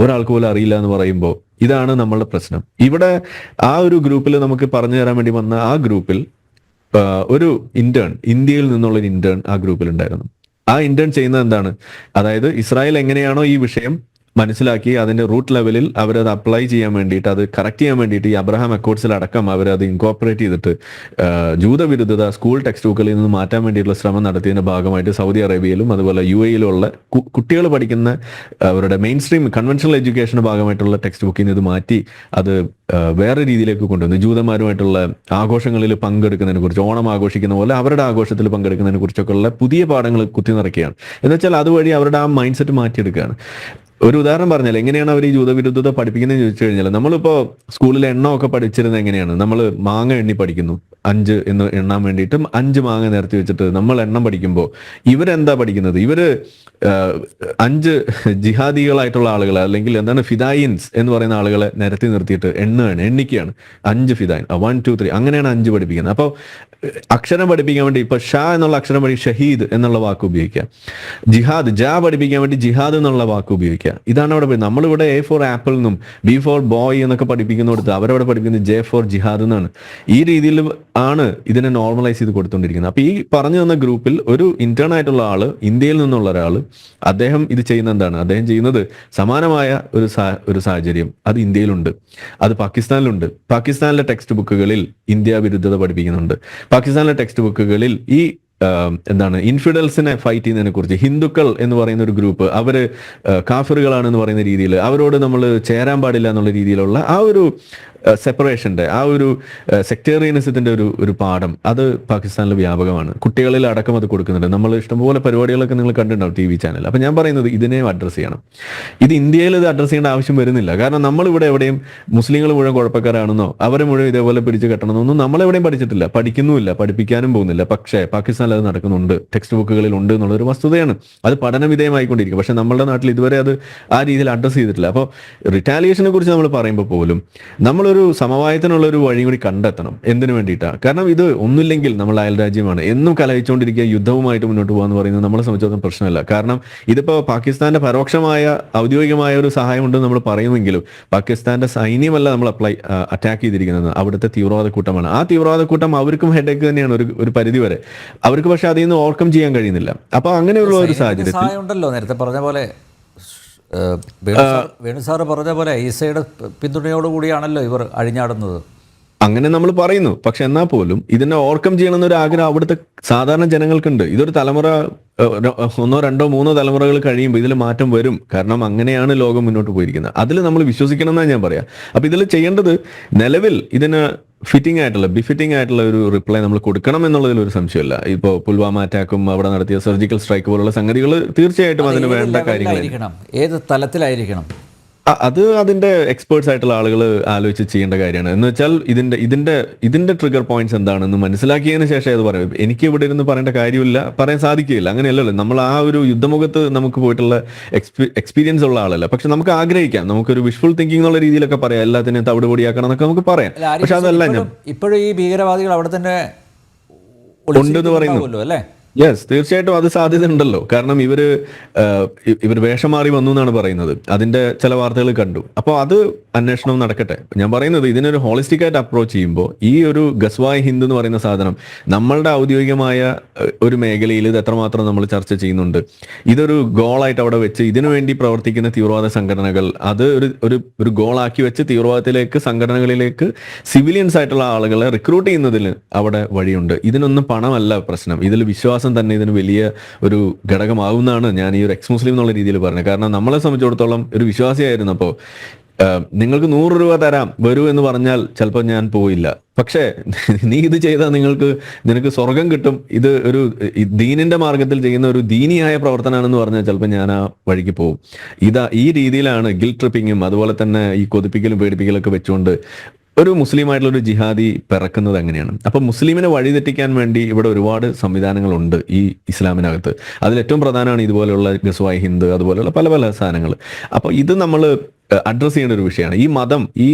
ഒരാൾക്ക് പോലും അറിയില്ല എന്ന് പറയുമ്പോൾ ഇതാണ് നമ്മളുടെ പ്രശ്നം. ഇവിടെ ആ ഒരു ഗ്രൂപ്പിൽ നമുക്ക് പറഞ്ഞു തരാൻ വേണ്ടി വന്ന ആ ഗ്രൂപ്പിൽ ഒരു ഇന്റേൺ ഇന്ത്യയിൽ നിന്നുള്ള ഒരു ഇന്റേൺ ആ ഗ്രൂപ്പിൽ ഉണ്ടായിരുന്നു. ആ ഇന്റേൺ ചെയ്യുന്നത് എന്താണ്? അതായത് ഇസ്രായേൽ എങ്ങനെയാണോ ഈ വിഷയം മനസ്സിലാക്കി അതിന്റെ റൂട്ട് ലെവലിൽ അവർ അത് അപ്ലൈ ചെയ്യാൻ വേണ്ടിയിട്ട് അത് കറക്റ്റ് ചെയ്യാൻ വേണ്ടിയിട്ട് ഈ അബ്രഹാം അക്കോർഡ്സിൽ അടക്കം അത് ഇൻകോപ്പറേറ്റ് ചെയ്തിട്ട് ജൂതവിരുദ്ധത സ്കൂൾ ടെക്സ്റ്റ് ബുക്കിൽ നിന്ന് മാറ്റാൻ വേണ്ടിയിട്ടുള്ള ശ്രമം നടത്തിയതിന്റെ ഭാഗമായിട്ട് സൗദി അറേബ്യയിലും അതുപോലെ യു എയിലുള്ള കുട്ടികൾ പഠിക്കുന്ന അവരുടെ മെയിൻ സ്ട്രീം കൺവെൻഷണൽ എഡ്യൂക്കേഷന്റെ ഭാഗമായിട്ടുള്ള ടെക്സ്റ്റ് ബുക്കിൽ നിന്ന് ഇത് മാറ്റി അത് വേറെ രീതിയിലേക്ക് കൊണ്ടുവന്നു. ജൂതന്മാരുമായിട്ടുള്ള ആഘോഷങ്ങളിൽ പങ്കെടുക്കുന്നതിനെ കുറിച്ച് ഓണം ആഘോഷിക്കുന്ന പോലെ അവരുടെ ആഘോഷത്തിൽ പങ്കെടുക്കുന്നതിനെ കുറിച്ചൊക്കെ ഉള്ള പുതിയ പാഠങ്ങൾ കുത്തി നിറയ്ക്കുകയാണ് എന്ന് വെച്ചാൽ അതുവഴി അവരുടെ ആ മൈൻഡ് സെറ്റ് മാറ്റിയെടുക്കുകയാണ്. ഒരു ഉദാഹരണം പറഞ്ഞാൽ എങ്ങനെയാണ് അവർ ഈ ജൂതവിരുദ്ധത പഠിപ്പിക്കുന്നത് ചോദിച്ചു കഴിഞ്ഞാൽ നമ്മളിപ്പോ സ്കൂളിൽ എണ്ണമൊക്കെ പഠിച്ചിരുന്നത് എങ്ങനെയാണ്? നമ്മൾ മാങ്ങ എണ്ണി പഠിക്കുന്നു. അഞ്ച് എന്ന് എണ്ണാൻ വേണ്ടിയിട്ടും അഞ്ച് മാങ്ങ നിരത്തി വെച്ചിട്ട് നമ്മൾ എണ്ണം പഠിക്കുമ്പോൾ ഇവരെന്താ പഠിക്കുന്നത്? ഇവർ അഞ്ച് ജിഹാദികളായിട്ടുള്ള ആളുകൾ അല്ലെങ്കിൽ എന്താണ് ഫിദായിൻസ് എന്ന് പറയുന്ന ആളുകളെ നിരത്തി നിർത്തിയിട്ട് എണ്ണുകയാണ് എണ്ണിക്കുകയാണ്. അഞ്ച് ഫിദായിൻ വൺ ടു ത്രീ അങ്ങനെയാണ് അഞ്ച് പഠിപ്പിക്കുന്നത്. അപ്പോൾ അക്ഷരം പഠിപ്പിക്കാൻ വേണ്ടി ഇപ്പൊ ഷാ എന്നുള്ള അക്ഷരം പഠി ഷഹീദ് എന്നുള്ള വാക്ക് ഉപയോഗിക്കാം ജിഹാദ് ജാ പഠിപ്പിക്കാൻ വേണ്ടി ജിഹാദ് എന്നുള്ള വാക്ക് ഉപയോഗിക്കുക ഇതാണ് അവിടെ നമ്മളിവിടെ എ ഫോർ ആപ്പിൾ എന്നും ബി ഫോർ ബോയ് എന്നൊക്കെ പഠിപ്പിക്കുന്നിടത്ത് അവരവിടെ പഠിപ്പിക്കുന്നത് ജെ ഫോർ ജിഹാദ് എന്നാണ്. ഈ രീതിയിൽ ആണ് ഇതിനെ നോർമലൈസ് ചെയ്ത് കൊടുത്തുകൊണ്ടിരിക്കുന്നത് അപ്പൊ ഈ പറഞ്ഞു തന്ന ഗ്രൂപ്പിൽ ഒരു ഇന്റേൺ ആയിട്ടുള്ള ആൾ ഇന്ത്യയിൽ നിന്നുള്ള ഒരാൾ അദ്ദേഹം ഇത് ചെയ്യുന്ന എന്താണ്? അദ്ദേഹം ചെയ്യുന്നത് സമാനമായ ഒരു ഒരു സാഹചര്യം. അത് ഇന്ത്യയിലുണ്ട്. അത് പാകിസ്ഥാനിലുണ്ട്. പാകിസ്ഥാനിലെ ടെക്സ്റ്റ് ബുക്കുകളിൽ ഇന്ത്യ വിരുദ്ധത പഠിപ്പിക്കുന്നുണ്ട്. പാകിസ്ഥാനിലെ ടെക്സ്റ്റ് ബുക്കുകളിൽ ഈ എന്താണ് ഇൻഫിഡൽസിനെ ഫൈറ്റ് ചെയ്യുന്നതിനെ കുറിച്ച്. ഹിന്ദുക്കൾ എന്ന് പറയുന്ന ഒരു ഗ്രൂപ്പ് കാഫറുകളാണെന്ന് കാഫിറുകളാണെന്ന് പറയുന്ന രീതിയിൽ അവരോട് നമ്മൾ ചേരാൻ പാടില്ല എന്നുള്ള രീതിയിലുള്ള ആ ഒരു സെപ്പറേഷന്റെ ആ ഒരു സെക്ടേറിയനിസത്തിന്റെ ഒരു ഒരു പാഠം അത് പാകിസ്ഥാനിൽ വ്യാപകമാണ്. കുട്ടികളിൽ അടക്കം അത് കൊടുക്കുന്നുണ്ട്. നമ്മൾ ഇഷ്ടംപോലെ പരിപാടികളൊക്കെ നിങ്ങൾ കണ്ടിട്ടുണ്ടാവും ടി വി ചാനൽ അപ്പൊ ഞാൻ പറയുന്നത് ഇതിനെ അഡ്രസ്സ് ചെയ്യണം. ഇത് ഇന്ത്യയിൽ ഇത് അഡ്രസ്സ് ചെയ്യേണ്ട ആവശ്യം വരുന്നില്ല. കാരണം നമ്മൾ ഇവിടെ എവിടെയും മുസ്ലിങ്ങൾ മുഴുവൻ കുഴപ്പക്കാരാണെന്നോ അവരെ മുഴുവൻ ഇതേപോലെ പിടിച്ച് കെട്ടണമെന്നൊന്നും നമ്മളെവിടെയും പഠിച്ചിട്ടില്ല. പഠിക്കുന്നുമില്ല പഠിപ്പിക്കാനും പോകുന്നില്ല. പക്ഷേ പാകിസ്ഥാനിൽ അത് നടക്കുന്നുണ്ട്. ടെക്സ്റ്റ് ബുക്കുകളിൽ ഉണ്ട് എന്നുള്ളൊരു വസ്തുതയാണ്. അത് പഠന വിധേയമായിക്കൊണ്ടിരിക്കും പക്ഷെ നമ്മളുടെ നാട്ടിൽ ഇതുവരെ അത് ആ രീതിയിൽ അഡ്രസ്സ് ചെയ്തിട്ടില്ല. അപ്പോൾ റിറ്റാലിയേഷനെ കുറിച്ച് നമ്മൾ പറയുമ്പോൾ പോലും നമ്മളൊരു സമവായത്തിനുള്ള ഒരു വഴിയും കൂടി കണ്ടെത്തണം. എന്തിനു വേണ്ടിയിട്ടാണ് കാരണം ഇത് ഒന്നുമില്ലെങ്കിൽ നമ്മൾ അയൽ രാജ്യമാണ് എന്നും കലഹിച്ചുകൊണ്ടിരിക്കുക യുദ്ധവുമായിട്ട് മുന്നോട്ട് പോകാന്ന് പറയുന്നത് നമ്മളെ സംബന്ധിച്ചിടത്തോളം പ്രശ്നമല്ല. കാരണം ഇതിപ്പോ പാകിസ്ഥാന്റെ പരോക്ഷമായ ഔദ്യോഗികമായ ഒരു സഹായം ഉണ്ടെന്ന് നമ്മൾ പറയുമെങ്കിലും പാകിസ്ഥാന്റെ സൈന്യമല്ല നമ്മൾ അപ്ലൈ അറ്റാക്ക് ചെയ്തിരിക്കുന്നത്. അവിടുത്തെ തീവ്രവാദ കൂട്ടമാണ്. ആ തീവ്രവാദ കൂട്ടം അവർക്കും ഹെഡേക്ക് തന്നെയാണ് ഒരു ഒരു പരിധി വരെ. അവർക്ക് പക്ഷെ അതിൽ നിന്ന് ഓവർകം ചെയ്യാൻ കഴിയുന്നില്ല. അപ്പൊ അങ്ങനെയുള്ള ഒരു സാഹചര്യം സാഹചര്യത്തിൽ ഉണ്ടല്ലോ നേരത്തെ പറഞ്ഞ പോലെ വേണു സാറ് പറഞ്ഞ പോലെ ഈസയുടെ പിന്തുണയോടുകൂടിയാണല്ലോ ഇവർ അഴിഞ്ഞാടുന്നത്. അങ്ങനെ നമ്മൾ പറയുന്നു. പക്ഷെ എന്നാൽ പോലും ഇതിനെ ഓവർകം ചെയ്യണമെന്നൊരു ആഗ്രഹം അവിടുത്തെ സാധാരണ ജനങ്ങൾക്കുണ്ട്. ഇതൊരു തലമുറ ഒന്നോ രണ്ടോ മൂന്നോ തലമുറകൾ കഴിയുമ്പോൾ ഇതിൽ മാറ്റം വരും. കാരണം അങ്ങനെയാണ് ലോകം മുന്നോട്ട് പോയിരിക്കുന്നത്. അതിൽ നമ്മൾ വിശ്വസിക്കണം എന്നാണ് ഞാൻ പറയാം. അപ്പൊ ഇതിൽ ചെയ്യേണ്ടത് നിലവിൽ ഇതിന് ഫിറ്റിംഗ് ആയിട്ടുള്ള ബിഫിറ്റിംഗ് ആയിട്ടുള്ള ഒരു റിപ്ലൈ നമ്മൾ കൊടുക്കണം എന്നുള്ളതിൽ ഒരു സംശയമില്ല. ഇപ്പോ പുൽവാമ അറ്റാക്കും അവിടെ നടത്തിയ സർജിക്കൽ സ്ട്രൈക്ക് പോലുള്ള സംഗതികൾ തീർച്ചയായിട്ടും അതിന് വേണ്ട കാര്യങ്ങൾ ഏത് തലത്തിലായിരിക്കണം? അത് അതിന്റെ എക്സ്പേർട്സ് ആയിട്ടുള്ള ആളുകൾ ആലോചിച്ച് ചെയ്യേണ്ട കാര്യമാണ്. എന്ന് വെച്ചാൽ ഇതിന്റെ ഇതിന്റെ ഇതിന്റെ ട്രിഗർ പോയിന്റ്സ് എന്താണെന്ന് മനസ്സിലാക്കിയതിന് ശേഷം അത് പറയും. എനിക്ക് ഇവിടെ ഇരുന്ന് പറയേണ്ട കാര്യമില്ല പറയാൻ സാധിക്കുകയില്ല. അങ്ങനെയല്ലല്ലോ. നമ്മൾ ആ ഒരു യുദ്ധമുഖത്ത് നമുക്ക് പോയിട്ടുള്ള എക്സ്പീരിയൻസ് ഉള്ള ആളല്ല. പക്ഷെ നമുക്ക് ആഗ്രഹിക്കാം. നമുക്കൊരു വിഷ്വൽ തിങ്കിങ് എന്നുള്ള രീതിയിലൊക്കെ പറയാം. എല്ലാത്തിനെയും തവിട് പൊടിയാക്കണം എന്നൊക്കെ നമുക്ക് പറയാം. പക്ഷെ അതല്ല ഞാൻ ഇപ്പോഴും- ഈ ഭീകരവാദികൾ അവിടെ തന്നെ ഉണ്ടെന്ന് പറയുന്നു. അല്ലേ? യെസ് തീർച്ചയായിട്ടും അത് സാധ്യത ഉണ്ടല്ലോ കാരണം ഇവർ ഇവർ വേഷം മാറി വന്നു എന്നാണ് പറയുന്നത്. അതിന്റെ ചില വാർത്തകൾ കണ്ടു. അപ്പോൾ അത് അന്വേഷണം നടക്കട്ടെ. ഞാൻ പറയുന്നത് ഇതിനൊരു ഹോളിസ്റ്റിക് ആയിട്ട് അപ്രോച്ച് ചെയ്യുമ്പോൾ ഈ ഒരു ഗസ്വായ് ഹിന്ദ് എന്ന് പറയുന്ന സാധനം നമ്മളുടെ ഔദ്യോഗികമായ ഒരു മേഖലയിൽ ഇത് എത്രമാത്രം നമ്മൾ ചർച്ച ചെയ്യുന്നുണ്ട്. ഇതൊരു ഗോളായിട്ട് അവിടെ വെച്ച് ഇതിനു വേണ്ടി പ്രവർത്തിക്കുന്ന തീവ്രവാദ സംഘടനകൾ അത് ഒരു ഒരു ഒരു ഗോളാക്കി വെച്ച് തീവ്രവാദത്തിലേക്ക് സംഘടനകളിലേക്ക് സിവിലിയൻസ് ആയിട്ടുള്ള ആളുകളെ റിക്രൂട്ട് ചെയ്യുന്നതിൽ അവിടെ വഴിയുണ്ട്. ഇതിനൊന്നും പണമല്ല പ്രശ്നം. ഇതിൽ വിശ്വാസം തന്നെ ഇതിന് വലിയ ഒരു ഘടകമാവുന്നതാണ് ഞാൻ ഈ ഒരു എക്സ് മുസ്ലിം എന്നുള്ള രീതിയിൽ പറഞ്ഞത്. കാരണം നമ്മളെ സംബന്ധിച്ചിടത്തോളം ഒരു വിശ്വാസിയായിരുന്നപ്പോൾ നിങ്ങൾക്ക് നൂറ് രൂപ തരാം വരൂ എന്ന് പറഞ്ഞാൽ ചിലപ്പോൾ ഞാൻ പോയില്ല. പക്ഷേ നീ ഇത് ചെയ്താൽ നിങ്ങൾക്ക് നിനക്ക് സ്വർഗം കിട്ടും. ഇത് ഒരു ദീനിന്റെ മാർഗത്തിൽ ചെയ്യുന്ന ഒരു ദീനിയായ പ്രവർത്തനമാണെന്ന് പറഞ്ഞാൽ ചിലപ്പോൾ ഞാൻ ആ വഴിക്ക് പോകും ഇതാ ഈ രീതിയിലാണ് ഗിൽ ട്രിപ്പിങ്ങും അതുപോലെ തന്നെ ഈ കൊതിപ്പിക്കലും പേടിപ്പിക്കലും ഒക്കെ വെച്ചുകൊണ്ട് ഒരു മുസ്ലിം ആയിട്ടുള്ള ഒരു ജിഹാദി പിറക്കുന്നത് എങ്ങനെയാണ്? അപ്പൊ മുസ്ലിമിനെ വഴിതെറ്റിക്കാൻ വേണ്ടി ഇവിടെ ഒരുപാട് സംവിധാനങ്ങളുണ്ട് ഈ ഇസ്ലാമിനകത്ത്. അതിൽ ഏറ്റവും പ്രധാനമാണ് ഇതുപോലെയുള്ള ഗസ്വായ് ഹിന്ദു അതുപോലെയുള്ള പല പല സാധനങ്ങൾ. അപ്പൊ ഇത് നമ്മൾ അഡ്രസ് ചെയ്യേണ്ട ഒരു വിഷയമാണ്. ഈ മതം ഈ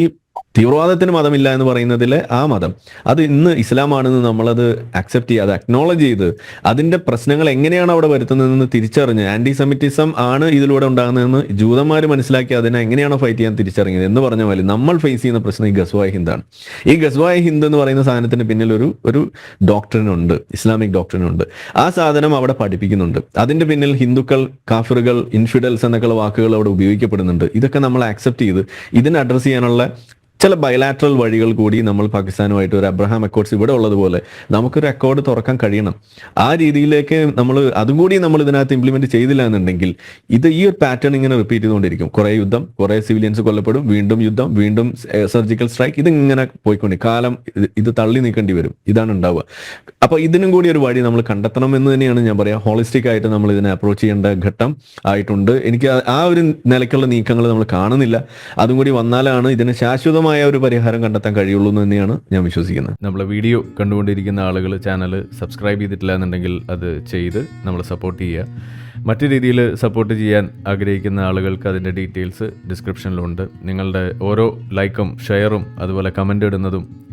തീവ്രവാദത്തിന് മതമില്ല എന്ന് പറയുന്നതിലെ ആ മതം. അത് ഇന്ന് ഇസ്ലാമാണെന്ന് നമ്മളത് അക്സെപ്റ്റ് ചെയ്യാതെ അക്നോളജ് ചെയ്ത് അതിന്റെ പ്രശ്നങ്ങൾ എങ്ങനെയാണ് അവിടെ വരുത്തുന്നതെന്ന് തിരിച്ചറിഞ്ഞ് ആന്റി സെമിറ്റിസം ആണ് ഇതിലൂടെ ഉണ്ടാകുന്നതെന്ന് ജൂതന്മാർ മനസ്സിലാക്കി അതിനെ എങ്ങനെയാണ് ഫൈറ്റ് ചെയ്യാൻ തിരിച്ചറിഞ്ഞത് എന്ന് പറഞ്ഞ പോലെ നമ്മൾ ഫേസ് ചെയ്യുന്ന പ്രശ്നം ഈ ഗസ്വായ ഹിന്ദാണ് ഈ ഗസ്വായ ഹിന്ദ് എന്ന് പറയുന്ന സാധനത്തിന് പിന്നിൽ ഒരു ഒരു ഡോക്ടറിനുണ്ട് ഇസ്ലാമിക് ഡോക്ടറിനുണ്ട് ആ സാധനം അവിടെ പഠിപ്പിക്കുന്നുണ്ട്. അതിന്റെ പിന്നിൽ ഹിന്ദുക്കൾ കാഫിറുകൾ ഇൻഫിഡൽസ് എന്നൊക്കെയുള്ള വാക്കുകൾ അവിടെ ഉപയോഗിക്കപ്പെടുന്നുണ്ട്. ഇതൊക്കെ നമ്മൾ ആക്സെപ്റ്റ് ചെയ്ത് ഇതിനെ അഡ്രസ്സ് ചെയ്യാനുള്ള ചില ബയലാട്രൽ വഴികൾ കൂടി നമ്മൾ പാകിസ്ഥാനുമായിട്ട് ഒരു അബ്രഹാം അക്കോർഡ്സ് ഇവിടെ ഉള്ളതുപോലെ നമുക്കൊരു അക്കോർഡ് തുറക്കാൻ കഴിയണം. ആ രീതിയിലേക്ക് നമ്മൾ അതും കൂടി നമ്മൾ ഇതിനകത്ത് ഇംപ്ലിമെന്റ് ചെയ്തില്ല എന്നുണ്ടെങ്കിൽ ഇത് ഈ ഒരു പാറ്റേൺ ഇങ്ങനെ റിപ്പീറ്റ് ചെയ്തുകൊണ്ടിരിക്കും. കുറെ യുദ്ധം കുറെ സിവിലിയൻസ് കൊല്ലപ്പെടും വീണ്ടും യുദ്ധം വീണ്ടും സർജിക്കൽ സ്ട്രൈക്ക് ഇത് ഇങ്ങനെ പോയിക്കൊണ്ട് കാലം ഇത് തള്ളി നീക്കേണ്ടി വരും. ഇതാണ് ഉണ്ടാവുക. അപ്പൊ ഇതിനും കൂടി ഒരു വഴി നമ്മൾ കണ്ടെത്തണം എന്ന് തന്നെയാണ് ഞാൻ പറയാ. ഹോളിസ്റ്റിക് ആയിട്ട് നമ്മൾ ഇതിനെ അപ്രോച്ച് ചെയ്യേണ്ട ഘട്ടം ആയിട്ടുണ്ട്. എനിക്ക് ആ ഒരു നിലയ്ക്കുള്ള നീക്കങ്ങൾ നമ്മൾ കാണുന്നില്ല. അതും കൂടി വന്നാലാണ് ഇതിന് ശാശ്വതമായ ഒരു പരിഹാരം കണ്ടെത്താൻ കഴിയുള്ളൂ എന്ന് തന്നെയാണ് ഞാൻ വിശ്വസിക്കുന്നത്. നമ്മളെ വീഡിയോ കണ്ടുകൊണ്ടിരിക്കുന്ന ആളുകൾ ചാനൽ സബ്സ്ക്രൈബ് ചെയ്തിട്ടില്ല എന്നുണ്ടെങ്കിൽ അത് ചെയ്ത് നമ്മളെ സപ്പോർട്ട് ചെയ്യുക. മറ്റു രീതിയിൽ സപ്പോർട്ട് ചെയ്യാൻ ആഗ്രഹിക്കുന്ന ആളുകൾക്ക് അതിന്റെ ഡീറ്റെയിൽസ് ഡിസ്ക്രിപ്ഷനിലുണ്ട് നിങ്ങളുടെ ഓരോ ലൈക്കും ഷെയറും അതുപോലെ കമന്റ് ഇടുന്നതും